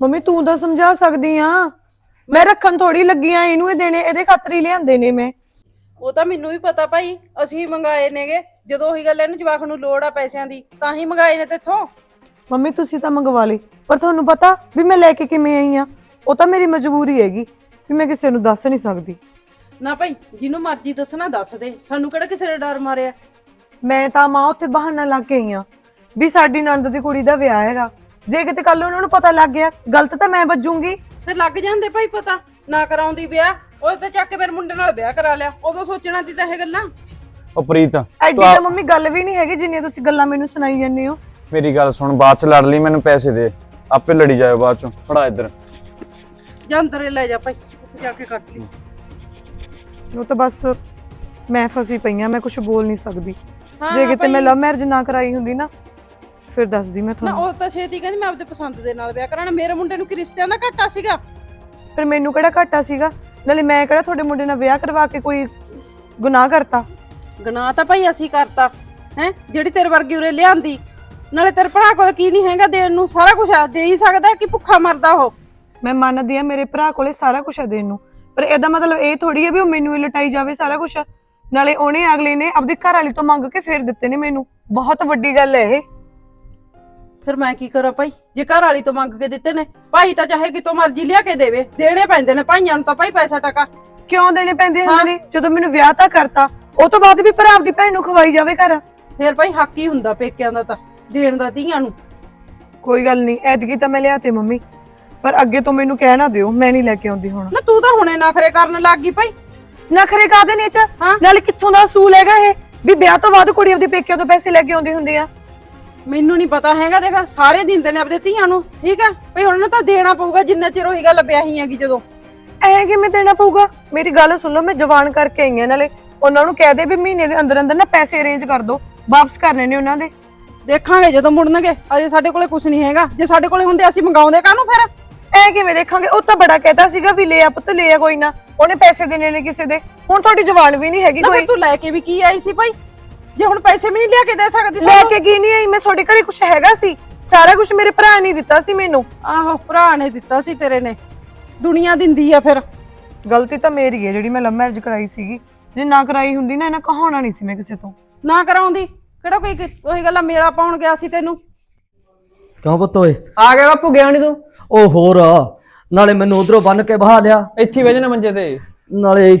S1: ਮੰਮੀ ਤੂੰ ਤਾਂ ਸਮਝਾ ਸਕਦੀ ਆ। ਮੈਂ ਰੱਖਣ ਥੋੜੀ ਲੱਗੀ ਆ ਇਹਨੂੰ ਇਹ ਦੇਣੇ ਇਹਦੇ ਖਾਤਰ ਹੀ ਲਿਆਂਦੇ ਨੇ ਮੈਂ।
S8: ਉਹ ਤਾਂ ਮੈਨੂੰ ਵੀ ਪਤਾ ਭਾਈ ਅਸੀਂ ਵੀ ਮੰਗਾਏ ਨੇਗੇ। ਜਦੋਂ ਉਹੀ ਗੱਲ ਇਹਨੂੰ ਜਵਾਕ ਨੂੰ ਲੋੜ ਆ ਪੈਸਿਆਂ ਦੀ ਤਾਂ ਹੀ ਮੰਗਾਏ ਨੇ ਤੇਥੋਂ
S1: ਮੰਮੀ ਤੁਸੀਂ ਤਾਂ ਮੰਗਵਾ ਲਈ। ਪਰ ਤੁਹਾਨੂੰ ਪਤਾ ਵੀ ਮੈਂ ਲੈ ਕੇ ਕਿਵੇਂ ਆਈ ਆ? ਉਹ ਤਾਂ ਮੇਰੀ ਮਜਬੂਰੀ ਹੈਗੀ ਵੀ ਮੈਂ ਕਿਸੇ ਨੂੰ ਦੱਸ ਨਹੀਂ ਸਕਦੀ।
S8: ਨਾ ਭਾਈ ਜਿਹਨੂੰ ਮਰਜ਼ੀ ਦੱਸਣਾ ਦੱਸ ਦੇ। ਸਾਨੂੰ ਕਿਹੜਾ ਕਿਸੇ ਦਾ ਡਰ ਮਾਰਿਆ?
S1: ਮੈਂ ਤਾਂ ਮਾਂ ਉੱਥੇ ਬਹਾਨਾ ਲਾ ਕੇ ਆਈ ਆ ਵੀ ਸਾਡੀ ਨੰਦ ਦੀ ਕੁੜੀ ਦਾ ਵਿਆਹ ਹੈਗਾ। ਜੇ ਕਿਤੇ ਕੱਲ ਉਹਨਾਂ ਨੂੰ ਪਤਾ ਲੱਗ ਗਿਆ ਗਲਤ ਤਾਂ ਮੈਂ ਵੱਜੂਗੀ।
S8: ਫਿਰ ਲੱਗ ਜਾਂਦੇ ਭਾਈ ਪਤਾ। ਨਾ ਕਰਾਉਂਦੀ ਵਿਆਹ ਉਹ ਤੇ ਚੱਕ ਕੇ ਮੇਰੇ ਮੁੰਡੇ ਨਾਲ ਵਿਆਹ ਕਰਾ ਲਿਆ। ਉਦੋਂ ਸੋਚਣਾ ਸੀ ਤਾਂ ਇਹ ਗੱਲਾਂ।
S3: ਉਹ ਪ੍ਰੀਤ
S1: ਐਡੀ
S3: ਤਾਂ
S1: ਮੰਮੀ ਗੱਲ ਵੀ ਨਹੀਂ ਹੈਗੀ ਜਿੰਨੀਆਂ ਤੁਸੀਂ ਗੱਲਾਂ ਮੈਨੂੰ ਸੁਣਾਈ ਜਾਂਦੇ ਹੋ।
S3: ਮੇਰੀ ਗੱਲ ਸੁਣ ਬਾਅਦ ਚ ਲੜ ਲਈ ਮੈਨੂੰ ਪੈਸੇ ਦੇ। ਆਪੇ ਲੜੀ ਜਾਇਓ ਬਾਅਦ ਚ। ਫੜਾ ਇੱਧਰ।
S8: ਜਾਂ ਅੰਦਰ ਹੀ ਲੈ ਜਾ ਭਾਈ ਉੱਥੇ ਜਾ ਕੇ ਕੱਟ ਲਈ।
S1: ਉਹ ਤਾਂ ਬਸ ਮੈਂ ਫਸੀ ਪਈ ਆ ਮੈਂ ਕੁਝ ਬੋਲ ਨਹੀਂ ਸਕਦੀ।
S8: ਹਾਂ
S1: ਜੇ ਕਿਤੇ ਮੈਂ। ਲਵ ਮੈਰਿਜ ਨਾ ਕਰਾਈ ਹੁੰਦੀ ਨਾ ਫਿਰ ਦੱਸਦੀ ਮੈਂ
S8: ਨਾ
S1: ਤੁਹਾਨੂੰ।
S8: ਉਹ ਤਾਂ ਛੇਤੀ ਕਹਿੰਦੀ ਮੈਂ ਆਪਦੇ ਪਸੰਦ ਦੇ ਨਾਲ ਵਿਆਹ ਕਰਾਣਾ ਮੇਰੇ ਮੁੰਡੇ ਨੂੰ ਕਿ ਰਿਸ਼ਤਿਆਂ ਦਾ ਘਾਟਾ ਸੀਗਾ?
S1: ਫਿਰ ਮੈਨੂੰ ਕਿਹੜਾ ਘਾਟਾ ਸੀਗਾ? ਨਾਲੇ ਮੈਂ ਕਿਹੜਾ ਤੁਹਾਡੇ ਮੁੰਡੇ ਨਾਲ ਵਿਆਹ ਕਰਵਾ ਕੇ ਕੋਈ ਗੁਨਾਹ ਕਰਤਾ?
S8: ਗਨਾਹ ਤਾਂ ਭਾਈ ਅਸੀਂ ਕਰਤਾ ਹੈ? ਜਿਹੜੀ ਤੇਰੇ ਵਰਗੀ ਉਰੇ ਲਿਆਂਦੀ ਨਾਲੇ ਤੇਰੇ ਭਰਾ ਕੋਲ ਕੀ ਨਹੀਂ ਹੈਗਾ ਦੇਣ ਨੂੰ? ਸਾਰਾ ਕੁਝ ਆ ਦੇ ਹੀ ਸਕਦਾ ਕਿ ਭੁੱਖਾ ਮਰਦਾ ਉਹ?
S1: ਮੈਂ ਮੰਨਦੀ ਆ ਮੇਰੇ ਭਰਾ ਕੋਲੇ ਸਾਰਾ ਕੁਝ ਹੈ ਦੇਣ ਨੂੰ। ਪਰ ਇਹਦਾ ਮਤਲਬ ਇਹ ਥੋੜੀ ਹੈ ਵੀ ਉਹ ਮੈਨੂੰ ਹੀ ਲਟਾਈ ਜਾਵੇ ਸਾਰਾ ਕੁਝ ਨਾਲੇ ਉਹਨੇ ਅਗਲੇ ਨੇ ਆਪਦੀ ਘਰ ਵਾਲੀ ਤੋਂ ਮੰਗ ਕੇ ਫੇਰ ਦਿੱਤੇ ਨੇ ਮੈਨੂੰ। ਬਹੁਤ ਵੱਡੀ ਗੱਲ ਹੈ ਇਹ।
S8: ਫਿਰ ਮੈਂ ਕੀ ਕਰਾਂ ਭਾਈ? ਜੇ ਘਰ ਵਾਲੀ ਤੋਂ ਮੰਗ ਕੇ ਦਿੱਤੇ ਨੇ ਭਾਈ ਤਾਂ ਚਾਹੇ ਕਿਤੋਂ ਮਰਜ਼ੀ ਲਿਆ ਕੇ ਦੇਵੇ। ਦੇਣੇ ਪੈਂਦੇ ਨੇ ਭਾਈਆਂ ਨੂੰ ਤਾਂ ਭਾਈ ਪੈਸਾ ਟਕਾ।
S1: ਕਿਉਂ ਦੇਣੇ ਪੈਂਦੇ। ਹੁੰਦੇ ਨੇ? ਜਦੋਂ ਮੈਨੂੰ ਵਿਆਹ ਤਾਂ ਕਰਤਾ ਉਹ ਤੋਂ ਬਾਅਦ ਵੀ ਭਰਾ ਆਪਦੀ ਭੈਣ ਨੂੰ ਖਵਾਈ ਜਾਵੇ ਘਰ।
S8: ਫਿਰ ਭਾਈ ਹੱਕ ਹੀ ਹੁੰਦਾ ਪੇਕਿਆਂ ਦਾ ਤਾਂ। ਦੇਣ ਦਾ ਧੀਆਂ ਨੂੰ।
S1: ਕੋਈ ਗੱਲ ਨਹੀਂ ਐਤਕੀ ਤਾਂ ਮੈਂ ਲਿਆਤੇ ਮੰਮੀ। ਪਰ ਅੱਗੇ ਤੋਂ ਮੈਨੂੰ ਕਹਿ ਨਾ ਦਿਓ ਮੈਂ ਨਹੀਂ ਲੈ ਕੇ ਆਉਂਦੀ ਹੁਣ।
S8: ਨਾ ਤੂੰ ਤਾਂ ਹੁਣੇ ਨਖਰੇ ਕਰਨ ਲੱਗ ਗਈ ਭਾਈ।
S1: ਨਖਰੇ ਕਾਦੇ ਨੇ ਚ?
S8: ਹਾਂ।
S1: ਨਾਲੇ ਕਿੱਥੋਂ ਦਾ ਅਸੂਲ ਹੈਗਾ ਇਹ? ਵੀ ਵਿਆਹ ਤੋਂ ਬਾਅਦ ਕੁੜੀ ਆਪਦੇ ਪੇਕਿਆਂ ਤੋਂ ਪੈਸੇ ਲੈ ਕੇ ਆਉਂਦੀ ਹੁੰਦੀ ਆ।
S8: ਮੈਨੂੰ ਨਹੀਂ ਪਤਾ ਹੈਗਾ ਦੇਖ ਸਾਰੇ ਦਿੰਦੇ ਨੇ ਆਪਦੇ ਧੀਆਂ ਨੂੰ ਠੀਕ ਹੈ ਭਈ ਉਹਨਾਂ ਨੂੰ ਤਾਂ ਦੇਣਾ ਪਊਗਾ ਜਿੰਨਾ ਚਿਰ ਉਹੀ ਗੱਲ ਵਿਆਹੀ ਹੈਗੀ ਜਦੋਂ।
S1: ਐ ਕਿਵੇਂ ਦੇਣਾ ਪਊਗਾ? ਮੇਰੀ ਗੱਲ ਸੁਣ ਲਓ ਮੈਂ ਜਵਾਨ ਕਰਕੇ ਆਈ ਹਾਂ ਨਾਲੇ ਉਹਨਾਂ ਨੂੰ ਕਹਿ ਦੇ ਵੀ ਮਹੀਨੇ ਦੇ ਅੰਦਰ ਅੰਦਰ ਨਾ ਪੈਸੇ ਅਰੇਂਜ ਕਰ ਦਿਓ ਵਾਪਸ ਕਰਨੇ ਨੇ ਉਹਨਾਂ ਦੇ।
S8: ਦੇਖਾਂਗੇ ਜਦੋਂ ਮੁੜਨਗੇ। ਅਜੇ ਸਾਡੇ ਕੋਲੇ ਕੁਝ ਨਹੀਂ ਹੈਗਾ। ਜੇ ਸਾਡੇ ਕੋਲੇ ਹੁੰਦੇ ਅਸੀਂ ਮੰਗਾਉਂਦੇ ਕਾਹਨੂੰ ਫਿਰ?
S1: ਐ ਕਿਵੇਂ ਦੇਖਾਂਗੇ? ਉਹ ਤਾਂ ਬੜਾ ਕਹਿਤਾ ਸੀਗਾ ਵੀ ਲੈ ਆ ਪੁੱਤ ਲੈ ਆ ਕੋਈ ਨਾ। ਉਹਨੇ ਪੈਸੇ ਦੇਣੇ ਨੇ ਕਿਸੇ ਦੇ। ਹੁਣ ਤੁਹਾਡੀ ਜਵਾਨ ਵੀ ਨਹੀਂ ਹੈਗੀ
S8: ਨਾ
S1: ਕੋਈ।
S8: ਤੂੰ ਲੈ ਕੇ ਵੀ ਕੀ ਆਈ ਸੀ ਭਾਈ? ਜੇ ਹੁਣ ਪੈਸੇ ਵੀ ਨਹੀਂ ਲਿਆ ਕੇ ਦੇ ਸਕਦੀ
S1: ਲੈ
S8: ਸਾਨੂੰ।
S1: ਕੇ ਕੀ ਨਹੀਂ ਆਈ? ਮੈਂ ਤੁਹਾਡੇ ਘਰੇ ਕੁਝ ਹੈਗਾ ਸੀ। ਸਾਰਾ ਕੁਝ ਮੇਰੇ ਭਰਾ ਨੇ ਦਿੱਤਾ ਸੀ ਮੈਨੂੰ।
S8: ਆਹੋ ਭਰਾ ਨੇ ਦਿੱਤਾ ਸੀ ਤੇਰੇ ਨੇ। ਦੁਨੀਆ ਦਿੰਦੀ ਆ ਫਿਰ।
S1: ਗਲਤੀ ਤਾਂ ਮੇਰੀ ਹੈ ਜਿਹੜੀ ਮੈਂ ਲਵ ਮੈਰਿਜ ਕਰਾਈ ਸੀਗੀ। ਜੇ ਨਾ ਕਰਾਈ ਹੁੰਦੀ ਨਾ ਇਹਨਾਂ ਕਹਾਉਣਾ ਨਹੀਂ ਸੀ ਮੈਂ ਕਿਸੇ ਤੋਂ।
S8: ਨਾ ਕਰਾਉਂਦੀ। ਕਿਹੜਾ ਕੋਈ ਉਹੀ ਗੱਲਾਂ ਮੇਲਾ ਪਾਉਣ ਗਿਆ ਸੀ ਤੈਨੂੰ?
S9: ਕਿਉਂ ਪੁੱਤ ਓਏ?
S6: ਆ ਗਿਆ ਬਾਪੂ ਗਿਆ ਨਹੀਂ ਤੂੰ?
S9: ਉਹ ਹੋਰ ਨਾਲੇ ਮੈਨੂੰ ਉਧਰੋਂ ਬੰਨ ਕੇ ਬਹਾ ਲਿਆ।
S6: ਇੱਥੇ ਹੀ ਬਹਿ ਜਾਣਾ ਮੰਜੇ ਤੇ।
S9: ਨਾਲੇ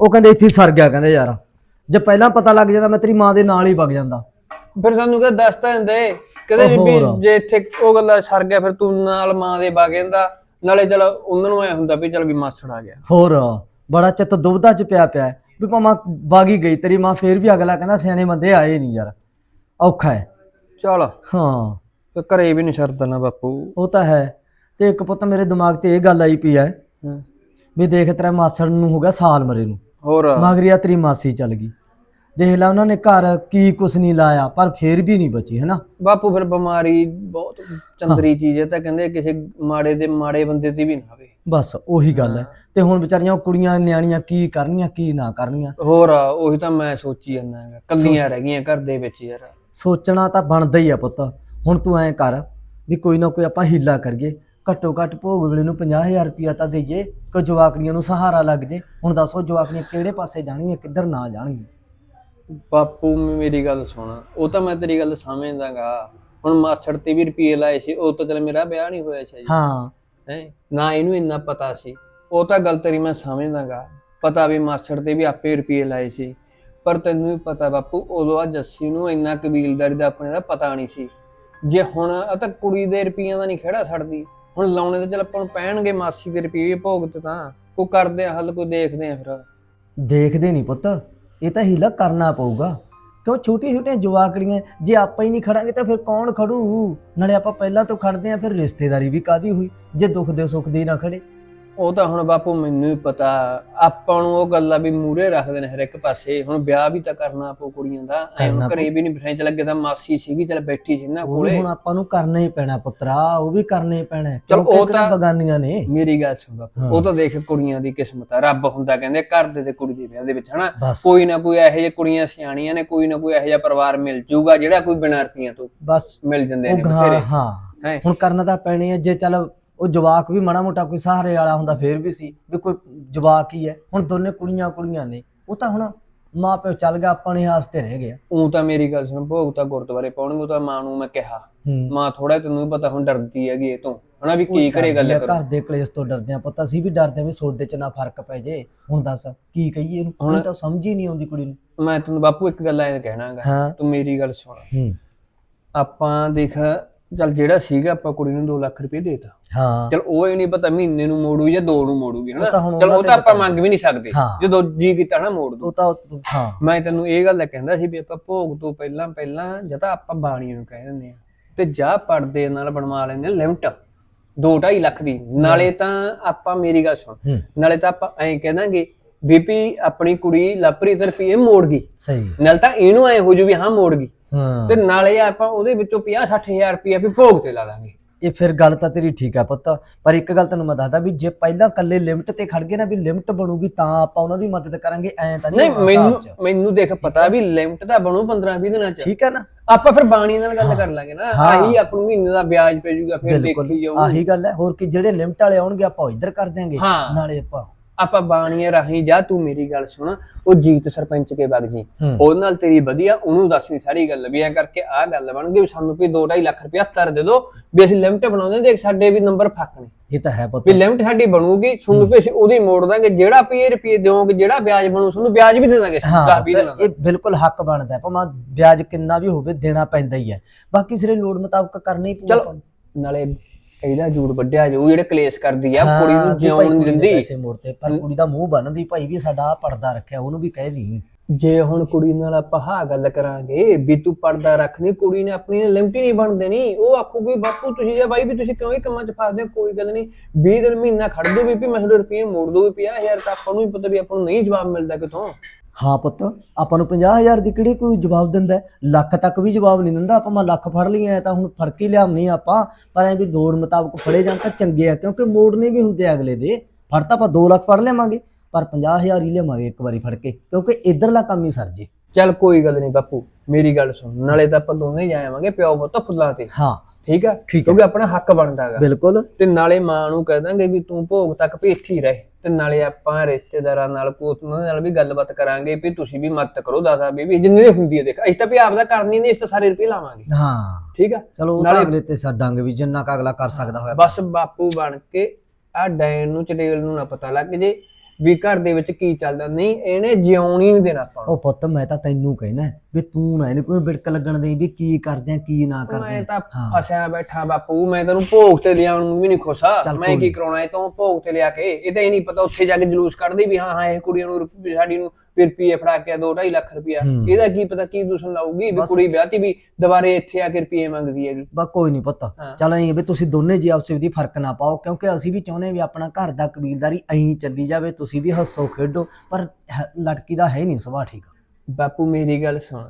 S9: ਉਹ ਕਹਿੰਦੇ ਇੱਥੇ ਸਰ ਗਿਆ ਕਹਿੰਦੇ ਯਾਰ। ਜੇ ਪਹਿਲਾਂ ਪਤਾ ਲੱਗ ਜਾਂਦਾ ਮੈਂ ਤੇਰੀ ਮਾਂ ਦੇ ਨਾਲ ਹੀ ਵਗ ਜਾਂਦਾ।
S6: ਫਿਰ ਸਾਨੂੰ ਕਿਹਾ ਦੱਸ ਤਾਂ ਦਿੰਦੇ? ਕਦੇ ਵੀ। ਜੇ ਇੱਥੇ ਉਹ ਗੱਲਾਂ ਸਰ ਗਿਆ ਫਿਰ ਤੂੰ ਨਾਲ ਮਾਂ ਦੇ ਵਗ ਜਾਂਦਾ। ਨਾਲੇ ਚਲ ਉਹਨਾਂ ਨੂੰ ਐ ਹੁੰਦਾ ਵੀ ਚਲ ਵੀ ਮਾਸੜ ਆ ਗਿਆ।
S9: ਹੋਰ ਬੜਾ ਚਿੱਤ ਦੁਬਦਾ ਚ ਪਿਆ ਪਿਆ ਵੀ ਮਾਮਾ ਬਾਗੀ ਗਈ ਤੇਰੀ ਮਾਂ ਫੇਰ ਵੀ ਅਗਲਾ ਕਹਿੰਦਾ ਸਿਆਣੇ ਬੰਦੇ ਆਏ ਨਹੀਂ ਯਾਰ ਔਖਾ ਹੈ।
S6: ਚਲ।
S9: ਹਾਂ।
S6: ਤੇ ਘਰੇ ਵੀ ਨਹੀਂ ਸਰਦਾ ਨਾ ਬਾਪੂ।
S9: ਉਹ ਤਾਂ ਹੈ। ਤੇ ਇੱਕ ਪੁੱਤ ਮੇਰੇ ਦਿਮਾਗ ਤੇ ਇਹ ਗੱਲ ਆਈ ਪਈ ਹੈ
S6: ਹੂੰ।
S9: ਵੀ ਦੇਖ ਤੇਰਾ ਮਾਸੜ ਨੂੰ ਹੋ ਗਿਆ ਸਾਲ ਮਰੇ ਨੂੰ।
S6: ਹੋਰ?
S9: ਮਗਰਿਆ ਤੇਰੀ ਮਾਸੀ ਚੱਲ ਗਈ। ਦੇਖ ਲੈ ਉਹਨਾਂ ਨੇ ਘਰ ਕੀ ਕੁਛ ਨਹੀਂ ਲਾਇਆ ਪਰ ਫੇਰ ਵੀ ਨਹੀਂ ਬਚੀ ਹੈਨਾ
S6: ਬਾਪੂ ਫਿਰ ਬਿਮਾਰੀ ਬਹੁਤ ਚੰਦਰੀ ਚੀਜ਼ ਹੈ ਤਾਂ ਕਹਿੰਦੇ ਕਿਸੇ ਮਾੜੇ ਦੇ ਮਾੜੇ ਬੰਦੇ ਤੇ ਵੀ ਨਾ ਆਵੇ
S9: ਬਸ ਉਹੀ ਗੱਲ ਹੈ। ਤੇ ਹੁਣ ਵਿਚਾਰੀਆਂ ਉਹ ਕੁੜੀਆਂ ਨਿਆਣੀਆਂ ਕੀ ਕਰਨੀਆਂ ਕੀ ਨਾ ਕਰਨੀਆਂ।
S6: ਹੋਰ ਆ, ਉਹੀ ਤਾਂ ਮੈਂ ਸੋਚੀ ਜਾਂਦਾ ਹੈਗਾ। ਕੱਲੀਆਂ ਰਹਿ ਗਈਆਂ ਘਰ ਦੇ ਵਿੱਚ ਯਾਰ।
S9: ਸੋਚਣਾ ਤਾਂ ਬਣਦਾ ਹੀ ਆ ਪੁੱਤ। ਹੁਣ ਤੂੰ ਐਂ ਕਰ ਵੀ ਕੋਈ ਨਾ ਕੋਈ ਆਪਾਂ ਹੀਲਾ ਕਰੀਏ। ਘੱਟੋ ਘੱਟ ਭੋਗ ਵੇਲੇ ਨੂੰ 50000 ਰੁਪਇਆ ਤਾਂ ਦੇਈਏ। ਕਿ ਜਵਾਕੜੀਆਂ ਨੂੰ ਸਹਾਰਾ ਲੱਗ ਜੇ। ਹੁਣ ਦੱਸੋ ਜਵਾਕੜੀਆਂ ਕਿਹੜੇ ਪਾਸੇ ਜਾਣਗੀਆਂ ਕਿੱਧਰ ਨਾ ਜਾਣਗੀਆਂ?
S6: ਬਾਪੂ ਮੇਰੀ ਗੱਲ ਸੁਣ। ਉਹ ਤਾਂ ਮੈਂ ਤੇਰੀ ਗੱਲ ਸਮਝਦਾਗਾ। ਹੁਣ ਮਾਸੜ ਤੇ ਵੀ ਰੁਪਏ ਲਾਏ ਸੀ ਉਹ ਤਾਂ ਚਲ ਮੇਰਾ ਵਿਆਹ ਨਹੀਂ ਹੋਇਆ ਸੀ
S9: ਹਾਂ।
S6: ਹੈ? ਨਾ ਇਹਨੂੰ ਇੰਨਾ ਪਤਾ ਸੀ। ਉਹ ਤਾਂ ਗੱਲ ਤੇਰੀ ਮੈਂ ਸਮਝਦਾਗਾ। ਪਤਾ ਵੀ ਮਾਸੜ ਤੇ ਵੀ ਆਪੇ ਰੁਪਏ ਲਾਏ ਸੀ। ਪਰ ਤੈਨੂੰ ਵੀ ਪਤਾ ਬਾਪੂ, ਉਦੋਂ ਆ ਜੱਸੀ ਨੂੰ ਇੰਨਾ ਕਬੀਲਦਾਰੀ ਦਾ ਆਪਣੇ ਦਾ ਪਤਾ ਨਹੀਂ ਸੀ। ਜੇ ਹੁਣ ਆ ਤਾਂ ਕੁੜੀ ਦੇ ਰੁਪਈਆਂ ਦਾ ਨਹੀਂ ਖੜਾ ਛੱਡਦੀ ਹੁਣ ਲਾਉਣੇ ਤੇ ਚਲ ਆਪਾਂ ਨੂੰ ਪੈਣਗੇ, ਮਾਸੀ ਦੇ ਰੁਪਏ ਭੋਗ ਤੇ ਤਾਂ। ਕੋਈ ਕਰਦੇ ਆ ਹੱਲ, ਕੋਈ ਦੇਖਦੇ ਆ ਫਿਰ।
S9: ਦੇਖਦੇ ਨਹੀਂ ਪੁੱਤ। ਇਹ ਤਾਂ ਹੀਲਾ ਕਰਨਾ ਪਊਗਾ। ਕਿਉਂ ਛੋਟੀਆਂ ਛੋਟੀਆਂ ਜਵਾਕੜੀਆਂ, ਜੇ ਆਪਾਂ ਹੀ ਨਹੀਂ ਖੜਾਂਗੇ ਤਾਂ ਫਿਰ ਕੌਣ ਖੜੂ? ਨਾਲੇ ਆਪਾਂ ਪਹਿਲਾਂ ਤੋਂ ਖੜਦੇ ਆਂ ਫਿਰ ਰਿਸ਼ਤੇਦਾਰੀ ਵੀ ਕਾਦੀ ਹੋਈ? ਜੇ ਦੁੱਖ ਦੇ ਸੁੱਖ ਦੇ ਨਾ ਖੜੇ।
S6: ਉਹ ਤਾਂ ਹੁਣ ਬਾਪੂ ਮੈਨੂੰ ਵੀ ਪਤਾ। ਆਪਾਂ ਨੂੰ ਉਹ ਗੱਲਾਂ ਵੀ ਮੂਰੇ ਰੱਖਦੇ ਨੇ ਹਰ ਇੱਕ ਪਾਸੇ। ਹੁਣ ਵਿਆਹ ਵੀ ਤਾਂ ਕਰਨਾ ਆਪੋ ਕੁੜੀਆਂ ਦਾ। ਐਂ
S9: ਕਰਨਾ
S6: ਘਰੇ ਵੀ ਨਹੀਂ ਬੈਠੇ ਲੱਗੇ ਤਾਂ ਮਾਸੀ ਸੀਗੀ ਚਲ ਬੈਠੀ ਸੀ ਨਾ
S9: ਉਹ ਵੀ
S6: ਕੋਲੇ।
S9: ਹੁਣ ਆਪਾਂ ਨੂੰ ਕਰਨਾ ਹੀ ਪੈਣਾ ਪੁੱਤਰਾ ਉਹ ਵੀ ਕਰਨਾ ਹੀ ਪੈਣਾ।
S6: ਚਲੋ ਉਹ ਤਾਂ-
S9: ਬਗਾਨੀਆਂ ਨੇ।
S6: ਮੇਰੀ ਗੱਲ ਸੁਣ ਬਾਪੂ
S9: ਹਾਂ।
S6: ਉਹ ਤਾਂ ਦੇਖ ਕੁੜੀਆਂ ਦੀ ਕਿਸਮਤ ਆ। ਰੱਬ ਹੁੰਦਾ ਕਹਿੰਦੇ ਘਰ ਦੇ ਤੇ ਕੁੜੀ ਦੇ ਵਿਆਹ ਦੇ ਵਿੱਚ ਹਨਾ?
S9: ਬਸ।
S6: ਕੋਈ ਨਾ ਕੋਈ ਇਹੋ ਜਿਹੇ ਕੁੜੀਆਂ ਸਿਆਣੀਆਂ ਨੇ ਕੋਈ ਨਾ ਕੋਈ ਇਹੋ ਜਿਹਾ ਪਰਿਵਾਰ ਮਿਲ ਜੂਗਾ ਜਿਹੜਾ ਕੋਈ ਬਿਨਾਂ ਰੁਪਈਆਂ ਤੋਂ
S9: ਬਸ।
S6: ਮਿਲ ਜਾਂਦੇ
S9: ਉਹ
S6: ਨੇ
S9: ਹਾਂ
S6: ਬਥੇਰੇ।
S9: ਹਾਂ।
S6: ਹੈਂ।
S9: ਹੁਣ ਕਰਨਾ ਤਾਂ ਪੈਣੇ ਆ ਜੇ ਚੱਲ ਉਹ ਜਵਾਕ ਵੀ ਮਾੜਾ ਮੋਟਾ ਕੋਈ ਸਹਾਰੇ ਵਾਲਾ ਹੁੰਦਾ ਫੇਰ ਵੀ ਸੀ ਵੀ ਕੋਈ ਜਵਾਕ ਹੀ ਹੈ। ਹੁਣ ਦੋਨੇ ਕੁੜੀਆਂ ਕੁੜੀਆਂ ਨੇ ਉਹ ਤਾਂ ਹੁਣ ਮਾਂ ਪਿਓ ਚੱਲ ਗਿਆ ਆਪਾਂ ਨੇ ਤੇ ਰਹਿ ਗਿਆ।
S6: ਉਹ ਤਾਂ ਮੇਰੀ ਗੱਲ ਸੁਣ ਭੋਗ ਤਾਂ ਗੁਰਦੁਆਰੇ ਪਾਉਣਗੇ ਤਾਂ ਮਾਂ ਨੂੰ ਮੈਂ ਕਿਹਾ।
S9: ਹੂੰ।
S6: ਮਾਂ ਥੋੜਾ ਤੈਨੂੰ ਵੀ ਪਤਾ ਹੁਣ ਡਰਦੀ ਹੈਗੀ ਇਹ ਤੋਂ। ਹਨਾ ਵੀ ਕੀ ਕਰੇ ਗੱਲ ਕਰੂ।
S9: ਘਰ ਦੇ ਕਲੇਸ਼ ਤੋਂ ਡਰਦੇ ਆ ਪਤਾ ਸੀ ਵੀ ਡਰਦੇ ਆ ਵੀ ਸੋਡੇ ਚ ਨਾ ਫ਼ਰਕ ਪੈ ਜੇ। ਹੁਣ ਦੱਸ ਕੀ ਕਹੀਏ ਇਹਨੂੰ?
S6: ਹੁਣ-
S9: ਹੁਣ ਤਾਂ ਸਮਝ ਹੀ ਨਹੀਂ ਆਉਂਦੀ ਕੁੜੀ ਨੂੰ।
S6: ਮੈਂ ਤੈਨੂੰ ਬਾਪੂ ਇੱਕ ਗੱਲ ਐਂ ਕਹਿਣਾਗਾ
S9: ਹਾਂ।
S6: ਤੂੰ ਮੇਰੀ ਗੱਲ ਸੁਣ।
S9: ਹੂੰ।
S6: ਆਪਾਂ ਦੇਖ ਚੱਲ ਜਿਹੜਾ ਸੀਗਾ ਆਪਾਂ ਕੁੜੀ ਨੂੰ 2 ਲੱਖ ਰੁਪਏ ਦੇਤਾ।
S9: ਹਾਂ।
S6: ਚਲ ਉਹ ਇਹ ਨਹੀਂ ਪਤਾ ਮਹੀਨੇ ਨੂੰ ਮੋੜੂ ਜਾਂ ਦੋ ਨੂੰ ਮੋੜੂਗੀ ਹਨਾ? ਚਲ ਉਹ ਤਾਂ ਆਪਾਂ ਮੰਗ ਵੀ ਨਹੀਂ ਸਕਦੇ।
S9: ਹਾਂ।
S6: ਜਦੋਂ ਜੀ ਕੀਤਾ ਨਾ ਮੋੜ ਦੋ
S9: ਉਹ ਤਾਂ ਹਾਂ।
S6: ਮੈਂ ਤੈਨੂੰ ਇਹ ਗੱਲ ਕਹਿੰਦਾ ਸੀ ਵੀ ਆਪਾਂ ਭੋਗ ਤੋਂ ਪਹਿਲਾਂ ਪਹਿਲਾਂ ਜਾਂ ਤਾਂ ਆਪਾਂ ਬਾਣੀਆਂ ਨੂੰ ਕਹਿ ਦਿੰਦੇ ਆ ਤੇ ਜਾਂ ਪੜਦੇ ਨਾਲ ਬਣਵਾ ਲੈਂਦੇ ਲਿਮਟ। 2.5 ਲੱਖ ਦੀ। ਨਾਲੇ ਤਾਂ ਆਪਾਂ ਮੇਰੀ ਗੱਲ ਸੁਣ।
S9: ਹੂੰ।
S6: ਨਾਲੇ ਤਾਂ ਆਪਾਂ ਐਂ ਕਹਿ ਦਾਂਗੇ ਬੀਪੀ ਆਪਣੀ ਕੁੜੀ ਲਾਪਰੀ ਤੇ ਰੁਪਏ ਮੋੜ ਗਈ।
S9: ਸਹੀ।
S6: ਨਾਲ ਤਾਂ ਇਹਨੂੰ ਐ ਹੋ ਜੂ ਵੀ ਹਾਂ ਮੋੜ ਗਈ।
S9: ਹਾਂ।
S6: ਤੇ ਨਾਲੇ ਆਪਾਂ ਉਹਦੇ ਵਿੱਚੋਂ 50 60000 ਰੁਪਏ ਵੀ ਭੋਗ ਤੇ ਲਾ ਦਾਂਗੇ
S9: ਇਹ ਫਿਰ ਗੱਲ ਤਾਂ ਤੇਰੀ ਠੀਕ ਆ ਪੁੱਤ ਪਰ ਇੱਕ ਗੱਲ ਤੈਨੂੰ ਮੈਂ ਦੱਸਦਾ ਵੀ ਜੇ ਪਹਿਲਾਂ ਕੱਲੇ ਲਿਮਟ ਤੇ ਖੜ ਗਏ ਨਾ ਵੀ ਲਿਮਟ ਬਣੂਗੀ ਤਾਂ ਆਪਾਂ ਉਹਨਾਂ ਦੀ ਮਦਦ ਕਰਾਂਗੇ ਐਂ ਤਾਂ
S6: ਨਹੀਂ ਮੈਨੂੰ। ਮੈਨੂੰ ਦੇਖ ਪਤਾ ਵੀ ਲਿਮਟ ਤਾਂ ਬਣੂ 15 20 ਦਿਨਾਂ ਚ।
S9: ਠੀਕ ਹੈ ਨਾ?
S6: ਆਪਾਂ ਫਿਰ ਬਾਣੀ ਨਾਲ ਗੱਲ ਕਰ ਲਾਂਗੇ ਨਾ। ਆਹੀ ਆਪ ਨੂੰ ਮਹੀਨੇ ਦਾ ਵਿਆਜ ਪੈ ਜਾਊਗਾ ਫਿਰ ਦੇਖੀ ਜਾਊ
S9: ਆਹੀ ਗੱਲ ਹੈ। ਹੋਰ ਕੀ ਜਿਹੜੇ ਲਿਮਟ ਵਾਲੇ ਆਉਣਗੇ ਆਪਾਂ ਇੱਧਰ ਕਰ ਦਿਆਂਗੇ। ਨਾਲੇ ਆਪਾਂ
S6: ਆਪਾਂ ਬਾਣੀਆਂ ਰਾਹੀਂ ਜਾ ਤੂੰ ਮੇਰੀ ਗੱਲ ਸੁਣ ਉਹ ਜੀਤ ਸਰਪੰਚ ਕੇ ਵਗ ਜੀ। ਉਹਦੇ ਨਾਲ ਤੇਰੀ ਵਧੀਆ ਉਹਨੂੰ ਦੱਸਣੀ ਸਾਰੀ ਗੱਲ ਵੀ ਐ ਕਰਕੇ ਆਹ ਗੱਲ ਬਣ ਗਈ ਵੀ ਸਾਨੂੰ ਵੀ 2.5 ਲੱਖ ਰੁਪਇਆ ਤਰ ਦੇ ਦਿਓ ਵੀ ਅਸੀਂ ਲਿਮਟ ਬਣਾਉਂਦੇ ਦੇਖ ਸਾਡੇ ਵੀ ਨੰਬਰ ਫੱਕ ਨੇ।
S9: ਇਹ ਤਾਂ ਹੈ ਪੁੱਤ।
S6: ਵੀ ਲਿਮਟ ਸਾਡੀ ਬਣੂਗੀ ਤੁਹਾਨੂੰ ਵੀ ਅਸੀਂ ਉਹਦੀ ਮੋੜ ਦਾਂਗੇ ਜਿਹੜਾ ਰੁਪਏ ਰੁਪਏ ਦਿਓਗੇ ਜਿਹੜਾ ਵਿਆਜ ਬਣੂ ਤੁਹਾਨੂੰ ਵਿਆਜ ਵੀ ਦੇ ਦਾਂਗੇ
S9: ਹਾਂ
S6: 10 20
S9: ਤਾਂ
S6: ਦਿਨਾਂ ਦਾ
S9: ਇਹ ਬਿਲਕੁਲ ਹੱਕ ਬਣਦਾ ਭਾਵੇਂ ਵਿਆਜ ਕਿੰਨਾ ਵੀ ਹੋਵੇ ਦੇਣਾ ਪੈਂਦਾ ਹੀ ਹੈ। ਬਾਕੀ ਸਿਰੇ ਲੋੜ ਮੁਤਾਬਕ ਕਰਨਾ ਪਊਗਾ।
S6: ਨਾਲੇ ਇਹਦਾ ਜੂੜ ਵੱਡਿਆ ਜਾਊ ਜਿਹੜੇ ਕਲੇਸ਼ ਕਰਦੀ ਆ ਕੁੜੀ ਨੂੰ ਜਿਉਣ ਨਹੀਂ ਦਿੰਦੀ।
S9: ਪੈਸੇ ਮੋੜਤੇ ਪਰ ਕੁੜੀ ਦਾ ਮੂੰਹ ਬੰਨਦੀ ਭਾਈ ਵੀ ਸਾਡਾ ਆਹ ਪਰਦਾ ਰੱਖਿਆ ਉਹਨੂੰ ਵੀ ਕਹਿ ਦੀ
S6: ਜੇ ਹੁਣ ਕੁੜੀ ਨਾਲ ਆਪਾਂ ਹਾਂ ਗੱਲ ਕਰਾਂਗੇ ਵੀ ਤੂੰ ਪਰਦਾ ਰੱਖਣੀ ਕੁੜੀ ਨੇ ਆਪਣੀ ਲਿਮਟ ਨਹੀਂ ਬਣ ਦੇਣੀ ਉਹ ਆਖੂਗੀ ਬਾਪੂ ਤੁਸੀਂ ਜਾਂ ਬਾਈ ਵੀ ਤੁਸੀਂ ਕਿਉਂ ਇਹ ਕੰਮਾਂ 'ਚ ਫਸਦੇ ਹੋ ਕੋਈ ਗੱਲ ਨਹੀਂ 20 ਦਿਨ ਮਹੀਨਾ ਖੜ ਦੋ ਵੀ ਵੀ ਮੈਂ ਤੁਹਾਡੇ ਰੁਪਏ ਮੋੜ ਦੋ ਵੀ 50000 ਤਾਂ ਆਪਾਂ ਨੂੰ ਵੀ ਪਤਾ ਵੀ ਆਪਾਂ ਨੂੰ ਨਹੀਂ ਜਵਾਬ ਮਿਲਦਾ ਕਿਥੋਂ।
S9: ਹਾਂ ਪੁੱਤ ਆਪਾਂ ਨੂੰ 50000 ਦੀ ਕਿਹੜੀ ਕੋਈ ਜਵਾਬ ਦਿੰਦਾ ਹੈ? ਲੱਖ ਤੱਕ ਵੀ ਜਵਾਬ ਨਹੀਂ ਦਿੰਦਾ ਆਪਾਂ ਮੈਂ ਲੱਖ ਫੜ ਲਈਏ ਤਾਂ ਹੁਣ ਫੜ ਕੇ ਲਿਆਉਣੀ ਆਪਾਂ ਪਰ ਐ ਵੀ ਲੋੜ ਮੁਤਾਬਕ ਫੜੇ ਜਾਣ ਤਾਂ ਚੰਗੇ ਆ ਕਿਉਂਕਿ ਮੋੜਨੇ ਵੀ ਹੁੰਦੇ ਅਗਲੇ ਦੇ। ਫੜ ਤਾਂ ਆਪਾਂ 2 ਲੱਖ ਫੜ ਲਿਆਵਾਂਗੇ ਪਰ 50000 ਹੀ ਲਿਆਵਾਂਗੇ ਇੱਕ ਵਾਰੀ ਫੜ ਕੇ ਕਿਉਂਕਿ ਇਧਰਲਾ ਕੰਮ ਹੀ ਸਰ ਜੇ।
S6: ਚੱਲ ਕੋਈ ਗੱਲ ਨਹੀਂ ਬਾਪੂ ਮੇਰੀ ਗੱਲ ਸੁਣ ਨਾਲੇ ਤਾਂ ਆਪਾਂ ਦੋਨੇ ਜਾਵਾਂਗੇ ਪਿਓ ਪੁੱਤ ਫੁੱਲਾਂ ਤੇ।
S9: ਹਾਂ।
S6: ਠੀਕ ਆ?
S9: ਠੀਕ
S6: ਕਿਉਂਕਿ ਆਪਣਾ ਹੱਕ ਬਣਦਾ ਹੈਗਾ
S9: ਬਿਲਕੁਲ।
S6: ਤੇ ਨਾਲੇ ਮਾਂ ਨੂੰ ਕਹਿ ਦਾਂਗੇ ਵੀ ਤੂੰ ਭੋਗ ਤੱਕ ਭੇਠੀ ਰਹੇ। ਤੇ ਨਾਲੇ ਆਪਾਂ ਰਿਸ਼ਤੇਦਾਰਾਂ ਨਾਲ ਕੋਤ ਉਹਨਾਂ ਨਾਲ ਵੀ ਗੱਲਬਾਤ ਕਰਾਂਗੇ ਵੀ ਤੁਸੀਂ ਵੀ ਮਦਦ ਕਰੋ ਦਾਦਾ ਬੀਬੀ ਜਿੰਨੀ ਦੀ ਹੁੰਦੀ ਹੈ ਦੇਖ। ਅਸੀਂ ਤਾਂ ਵੀ ਆਪਦਾ ਕਰਨੀ ਨਹੀਂ ਇਸ ਤਾਂ ਸਾਰੇ ਰੁਪਏ ਲਾਵਾਂਗੇ।
S9: ਹਾਂ।
S6: ਠੀਕ ਆ?
S9: ਚਲੋ ਉਹ ਤਾਂ ਅਗਲੇ ਤੇ ਛੱਡਾਂਗੇ ਵੀ ਜਿੰਨਾ ਕ ਅਗਲਾ ਕਰ ਸਕਦਾ ਹੋਇਆ।
S6: ਬਸ ਬਾਪੂ ਬਣ ਕੇ ਆ ਡੈਨ ਨੂੰ ਚਟੇਲ ਨੂੰ ਨਾ ਪਤਾ ਲੱਗ ਜੇ। ਵੀ ਘਰ ਦੇ ਵਿੱਚ ਕੀ ਚੱਲਦਾ ਨਹੀਂ ਇਹਨੇ ਜਿਉਣ ਹੀ ਨਹੀਂ ਦੇਣਾ ਆਪਾਂ ਨੂੰ।
S9: ਉਹ ਪੁੱਤ ਮੈਂ ਤਾਂ ਤੈਨੂੰ ਕਹਿਣਾ ਹੈ ਵੀ ਤੂੰ ਨਾ ਇਹਨੂੰ ਕੋਈ ਬਿੜਕ ਲੱਗਣ ਦੇ ਵੀ ਕੀ ਕਰਦੇ ਆ ਕੀ ਨਾ ਕਰਦੇ
S6: ਮੈਂ
S9: ਆ
S6: ਤਾਂ
S9: ਹਾਂ।
S6: ਫਸਿਆ ਬੈਠਾ ਬਾਪੂ ਮੈਂ ਤੈਨੂੰ ਭੋਗ ਤੇ ਲਿਆਉਣ ਨੂੰ ਵੀ ਨਹੀਂ ਖੁਸ਼ਾ
S9: ਚੱਲ
S6: ਮੈਂ
S9: ਕੋਈ
S6: ਕੀ
S9: ਨੀ।
S6: ਕਰਾਉਣਾ ਇਹ ਤੋਂ ਭੋਗ ਤੇ ਲਿਆ ਕੇ ਇਹ ਤਾਂ ਇਹ ਨਹੀਂ ਪਤਾ ਉੱਥੇ ਜਾ ਕੇ ਜਲੂਸ ਕੱਢਦੀ ਵੀ ਹਾਂ ਹਾਂ ਇਹ ਕੁੜੀਆਂ ਨੂੰ ਰੁਪ- ਸਾਡੀ ਨੂੰ ਫਿਰ ਰੁਪਈਏ ਫੜਾ ਕੇ 2.5 ਲੱਖ ਰੁਪਇਆ। ਇਹਦਾ ਕੀ ਪਤਾ ਕੀ ਦੂਸਣ ਲਾਊਗੀ ਵੀ। ਕੁੜੀ ਵਿਆਹਤੀ ਵੀ ਦੁਬਾਰੇ ਇੱਥੇ ਆ ਕੇ ਰੁਪਈਏ ਮੰਗਦੀ ਹੈਗੀ।
S9: ਬਾ ਕੋਈ ਨਹੀਂ ਪੁੱਤ। ਚਲ ਐਂ ਵੀ ਤੁਸੀਂ ਦੋਨੇ ਜੀ ਆਪਸ ਵਿੱਚ ਫ਼ਰਕ ਨਾ ਪਾਓ ਕਿਉਂਕਿ ਅਸੀਂ ਵੀ ਚਾਹੁੰਦੇ ਵੀ ਆਪਣਾ ਘਰ ਦਾ ਕਬੀਲਦਾਰੀ ਐਂ ਚੱਲੀ ਜਾਵੇ ਤੁਸੀਂ ਵੀ ਹੱਸੋ ਖੇਡੋ ਪਰ ਲੜਕੀ ਦਾ ਹੈ ਨਹੀਂ ਸੁਭਾਅ ਠੀਕ।
S6: ਬਾਪੂ ਮੇਰੀ ਗੱਲ ਸੁਣ।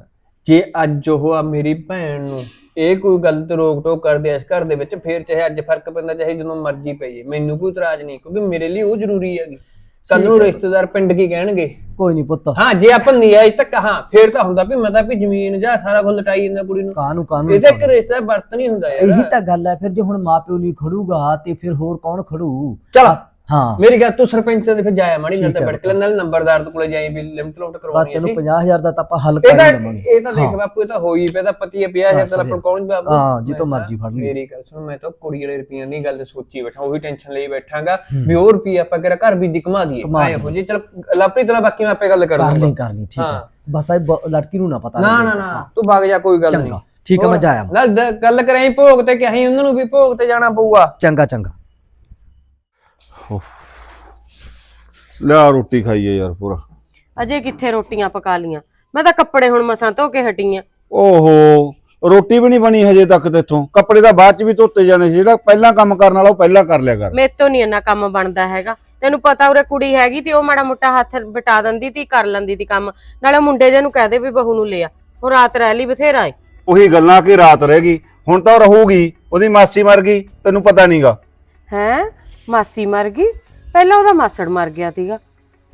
S6: ਜੇ ਅੱਜ ਉਹ ਆ ਮੇਰੀ ਭੈਣ ਨੂੰ ਇਹ ਕੋਈ ਗਲਤ ਰੋਕ ਟੋਕ ਕਰਦੇ ਇਸ ਘਰ ਦੇ ਵਿੱਚ ਫੇਰ ਚਾਹੇ ਅੱਜ ਫ਼ਰਕ ਪੈਂਦਾ ਚਾਹੇ ਜਦੋਂ ਮਰਜ਼ੀ ਪਈ ਜੇ ਮੈਨੂੰ ਕੋਈ ਇਤਰਾਜ਼ ਨਹੀਂ ਕਿਉਂਕਿ ਮੇਰੇ ਲਈ ਉਹ ਜ਼ਰੂਰੀ ਹੈਗੀ। ਕੱਲ ਨੂੰ ਰਿਸ਼ਤੇਦਾਰ ਪਿੰਡ ਕੀ ਕਹਿਣਗੇ?
S9: ਕੋਈ ਨਹੀਂ ਪੁੱਤ।
S6: ਹਾਂ ਜੇ ਆਪਾਂ ਨਿਆਜ ਤੱਕ ਹਾਂ ਫੇਰ ਤਾਂ ਹੁੰਦਾ ਵੀ ਮੈਂ ਤਾਂ ਵੀ ਜ਼ਮੀਨ ਜਾਂ ਸਾਰਾ ਕੁਝ ਲਟਾਈ ਜਾਂਦਾ ਕੁੜੀ ਨੂੰ।
S9: ਕਾਹਨੂੰ ਕਾਹਨੂੰ
S6: ਇਹਦਾ ਇੱਕ ਰਿਸ਼ਤਾ ਵਰਤ ਨਹੀਂ ਹੁੰਦਾ
S9: ਇਹੀ
S6: ਯਾਰ
S9: ਤਾਂ ਗੱਲ ਹੈ ਫਿਰ ਜੇ ਹੁਣ ਮਾਪਿਓ ਨਹੀਂ ਖੜੂਗਾ ਤੇ ਫਿਰ ਹੋਰ ਕੌਣ ਖੜੂ?
S6: ਚਲ।
S9: ਹਾਂ।
S6: ਮੇਰੀ ਗੱਲ ਤੂੰ ਸਰਪੰਚ ਦੇ ਫਿਰ ਜਾਇਆ ਮਾੜੀ ਨਾਲ ਤਾਂ
S9: ਹੈ
S6: ਬੜਕ ਲੈ ਨਾਲ ਨੰਬਰਦਾਰ ਦੇ ਕੋਲੇ ਜਾਈ ਵੀ ਲਿਮਟ ਲੋਟ
S9: ਬਸ
S6: ਕਰਵਾਉਣੀ
S9: ਤੈਨੂੰ
S6: ਸੀ
S9: 50000 ਦਾ ਤਾਂ ਆਪਾਂ ਹੱਲ
S6: ਇਹ
S9: ਕਰ
S6: ਤਾਂ
S9: ਹੀ ਲਵਾਂਗੇ
S6: ਇਹ ਤਾਂ ਦੇਖ। ਬਾਪੂ ਇਹ ਤਾਂ ਹੋਈ ਪਿਆ ਤਾਂ ਪਤੀ 50000
S9: ਬਸ
S6: ਤਾਂ ਆਪਾਂ। ਕੌਣ ਬਾਪੂ
S9: ਹਾਂ, ਜਿੱਥੋਂ
S6: ਮੈਂ
S9: ਮਰਜ਼ੀ
S6: ਤਾਂ-
S9: ਫੜ ਲਈ।
S6: ਮੇਰੀ ਗੱਲ ਸੁਣ ਮੈਂ ਤਾਂ ਕੁੜੀ ਵਾਲੇ ਰੁਪਈਆਂ ਦੀ ਗੱਲ ਸੋਚੀ ਬੈਠਾ ਉਹੀ ਟੈਨਸ਼ਨ ਲਈ ਬੈਠਾਂਗਾ ਵੀ ਉਹ ਰੁਪਈਏ ਆਪਾਂ ਕਿਹੜਾ ਘਰ ਵੀ ਦਿਕਮਾ ਦਈਏ।
S9: ਘੁਮਾ
S6: ਆਏ ਹੋ ਜੀ ਚਲ ਲਾਪਰੀ ਤਲਾ ਬਾਕੀ ਮੈਂ ਆਪੇ ਗੱਲ ਕਰ
S9: ਕਰ
S6: ਲੂੰਗਾ
S9: ਲਈ ਕਰ ਲਈ ਠੀਕ ਹੈ
S6: ਹਾਂ।
S9: ਬਸ ਇਹ ਬ- ਲੜਕੀ ਨੂੰ ਨਾ ਪਤਾ
S6: ਨਾ
S9: ਲੱਗੇ।
S6: ਨਾ ਨਾ ਤੂੰ ਵਗ ਜਾ ਕੋਈ ਗੱਲ ਨਹੀਂ।
S9: ਚੰਗਾ ਠੀਕ ਹੈ ਮੈਂ ਜਾਇਆ
S6: ਨਾਲ ਦ- ਗੱਲ ਕਰਾਂ ਭੋਗ ਤੇ ਕਹੀਂ ਉਹਨਾਂ ਨੂੰ ਵੀ ਭੋਗ ਤੇ ਜਾਣਾ ਪਊਗਾ।
S9: ਚੰਗਾ ਚੰਗਾ।
S5: ਲਿਆ ਰੋਟੀ ਖਾਈਏ ਯਾਰ ਪੂਰਾ।
S2: ਅਜੇ ਕਿੱਥੇ ਰੋਟੀਆਂ ਪਕਾ ਲੀਆਂ ਮੈਂ ਤਾਂ ਕੱਪੜੇ ਹੁਣ ਮਸਾਂ ਧੋ ਕੇ ਹਟੀ ਆਂ।
S5: ਓਹੋ ਰੋਟੀ ਵੀ ਨਹੀਂ ਬਣੀ ਹਜੇ ਤੱਕ ਤੇਥੋਂ ਕੱਪੜੇ ਤਾਂ ਬਾਅਦ ਚ ਵੀ ਧੋਤੇ ਜਾਣੇ ਸੀ ਜਿਹੜਾ ਪਹਿਲਾਂ ਕੰਮ ਕਰਨ ਵਾਲਾ ਉਹ ਪਹਿਲਾਂ ਕਰ ਲਿਆ ਕਰ।
S2: ਮੇਰੇ ਤੋਂ ਨਹੀਂ ਇੰਨਾ ਕੰਮ ਬਣਦਾ ਹੈਗਾ। ਤੈਨੂੰ ਪਤਾ ਉਰੇ ਕੁੜੀ ਹੈਗੀ ਤੇ ਉਹ ਮਾੜਾ ਮੋਟਾ ਹੱਥ ਬਟਾ ਦਿੰਦੀ ਤੀ ਕਰ ਲੈਂਦੀ ਤੀ ਕੰਮ। ਨਾਲੇ ਮੁੰਡੇ ਜੇ ਨੂੰ ਕਹਦੇ ਵੀ ਬਹੂ ਨੂੰ ਲਿਆ। ਉਹ ਰਾਤ ਰਹਿ ਲਈ ਬਥੇਰਾ ਏ।
S5: ਉਹੀ ਗੱਲਾਂ ਕਿ ਰਾਤ ਰਹਿ ਗਈ। ਹੁਣ ਤਾਂ ਉਹ ਰਹੂਗੀ ਉਹਦੀ ਮਾਸੀ ਮਰ ਗਈ ਤੈਨੂੰ ਪਤਾ ਨਹੀਂਗਾ
S2: ਹੈਂ? ਮਾਸੀ ਮਰ ਗਈ ਪਹਿਲਾਂ ਉਹਦਾ ਮਾਸੜ ਮਰ ਗਿਆ ਸੀਗਾ।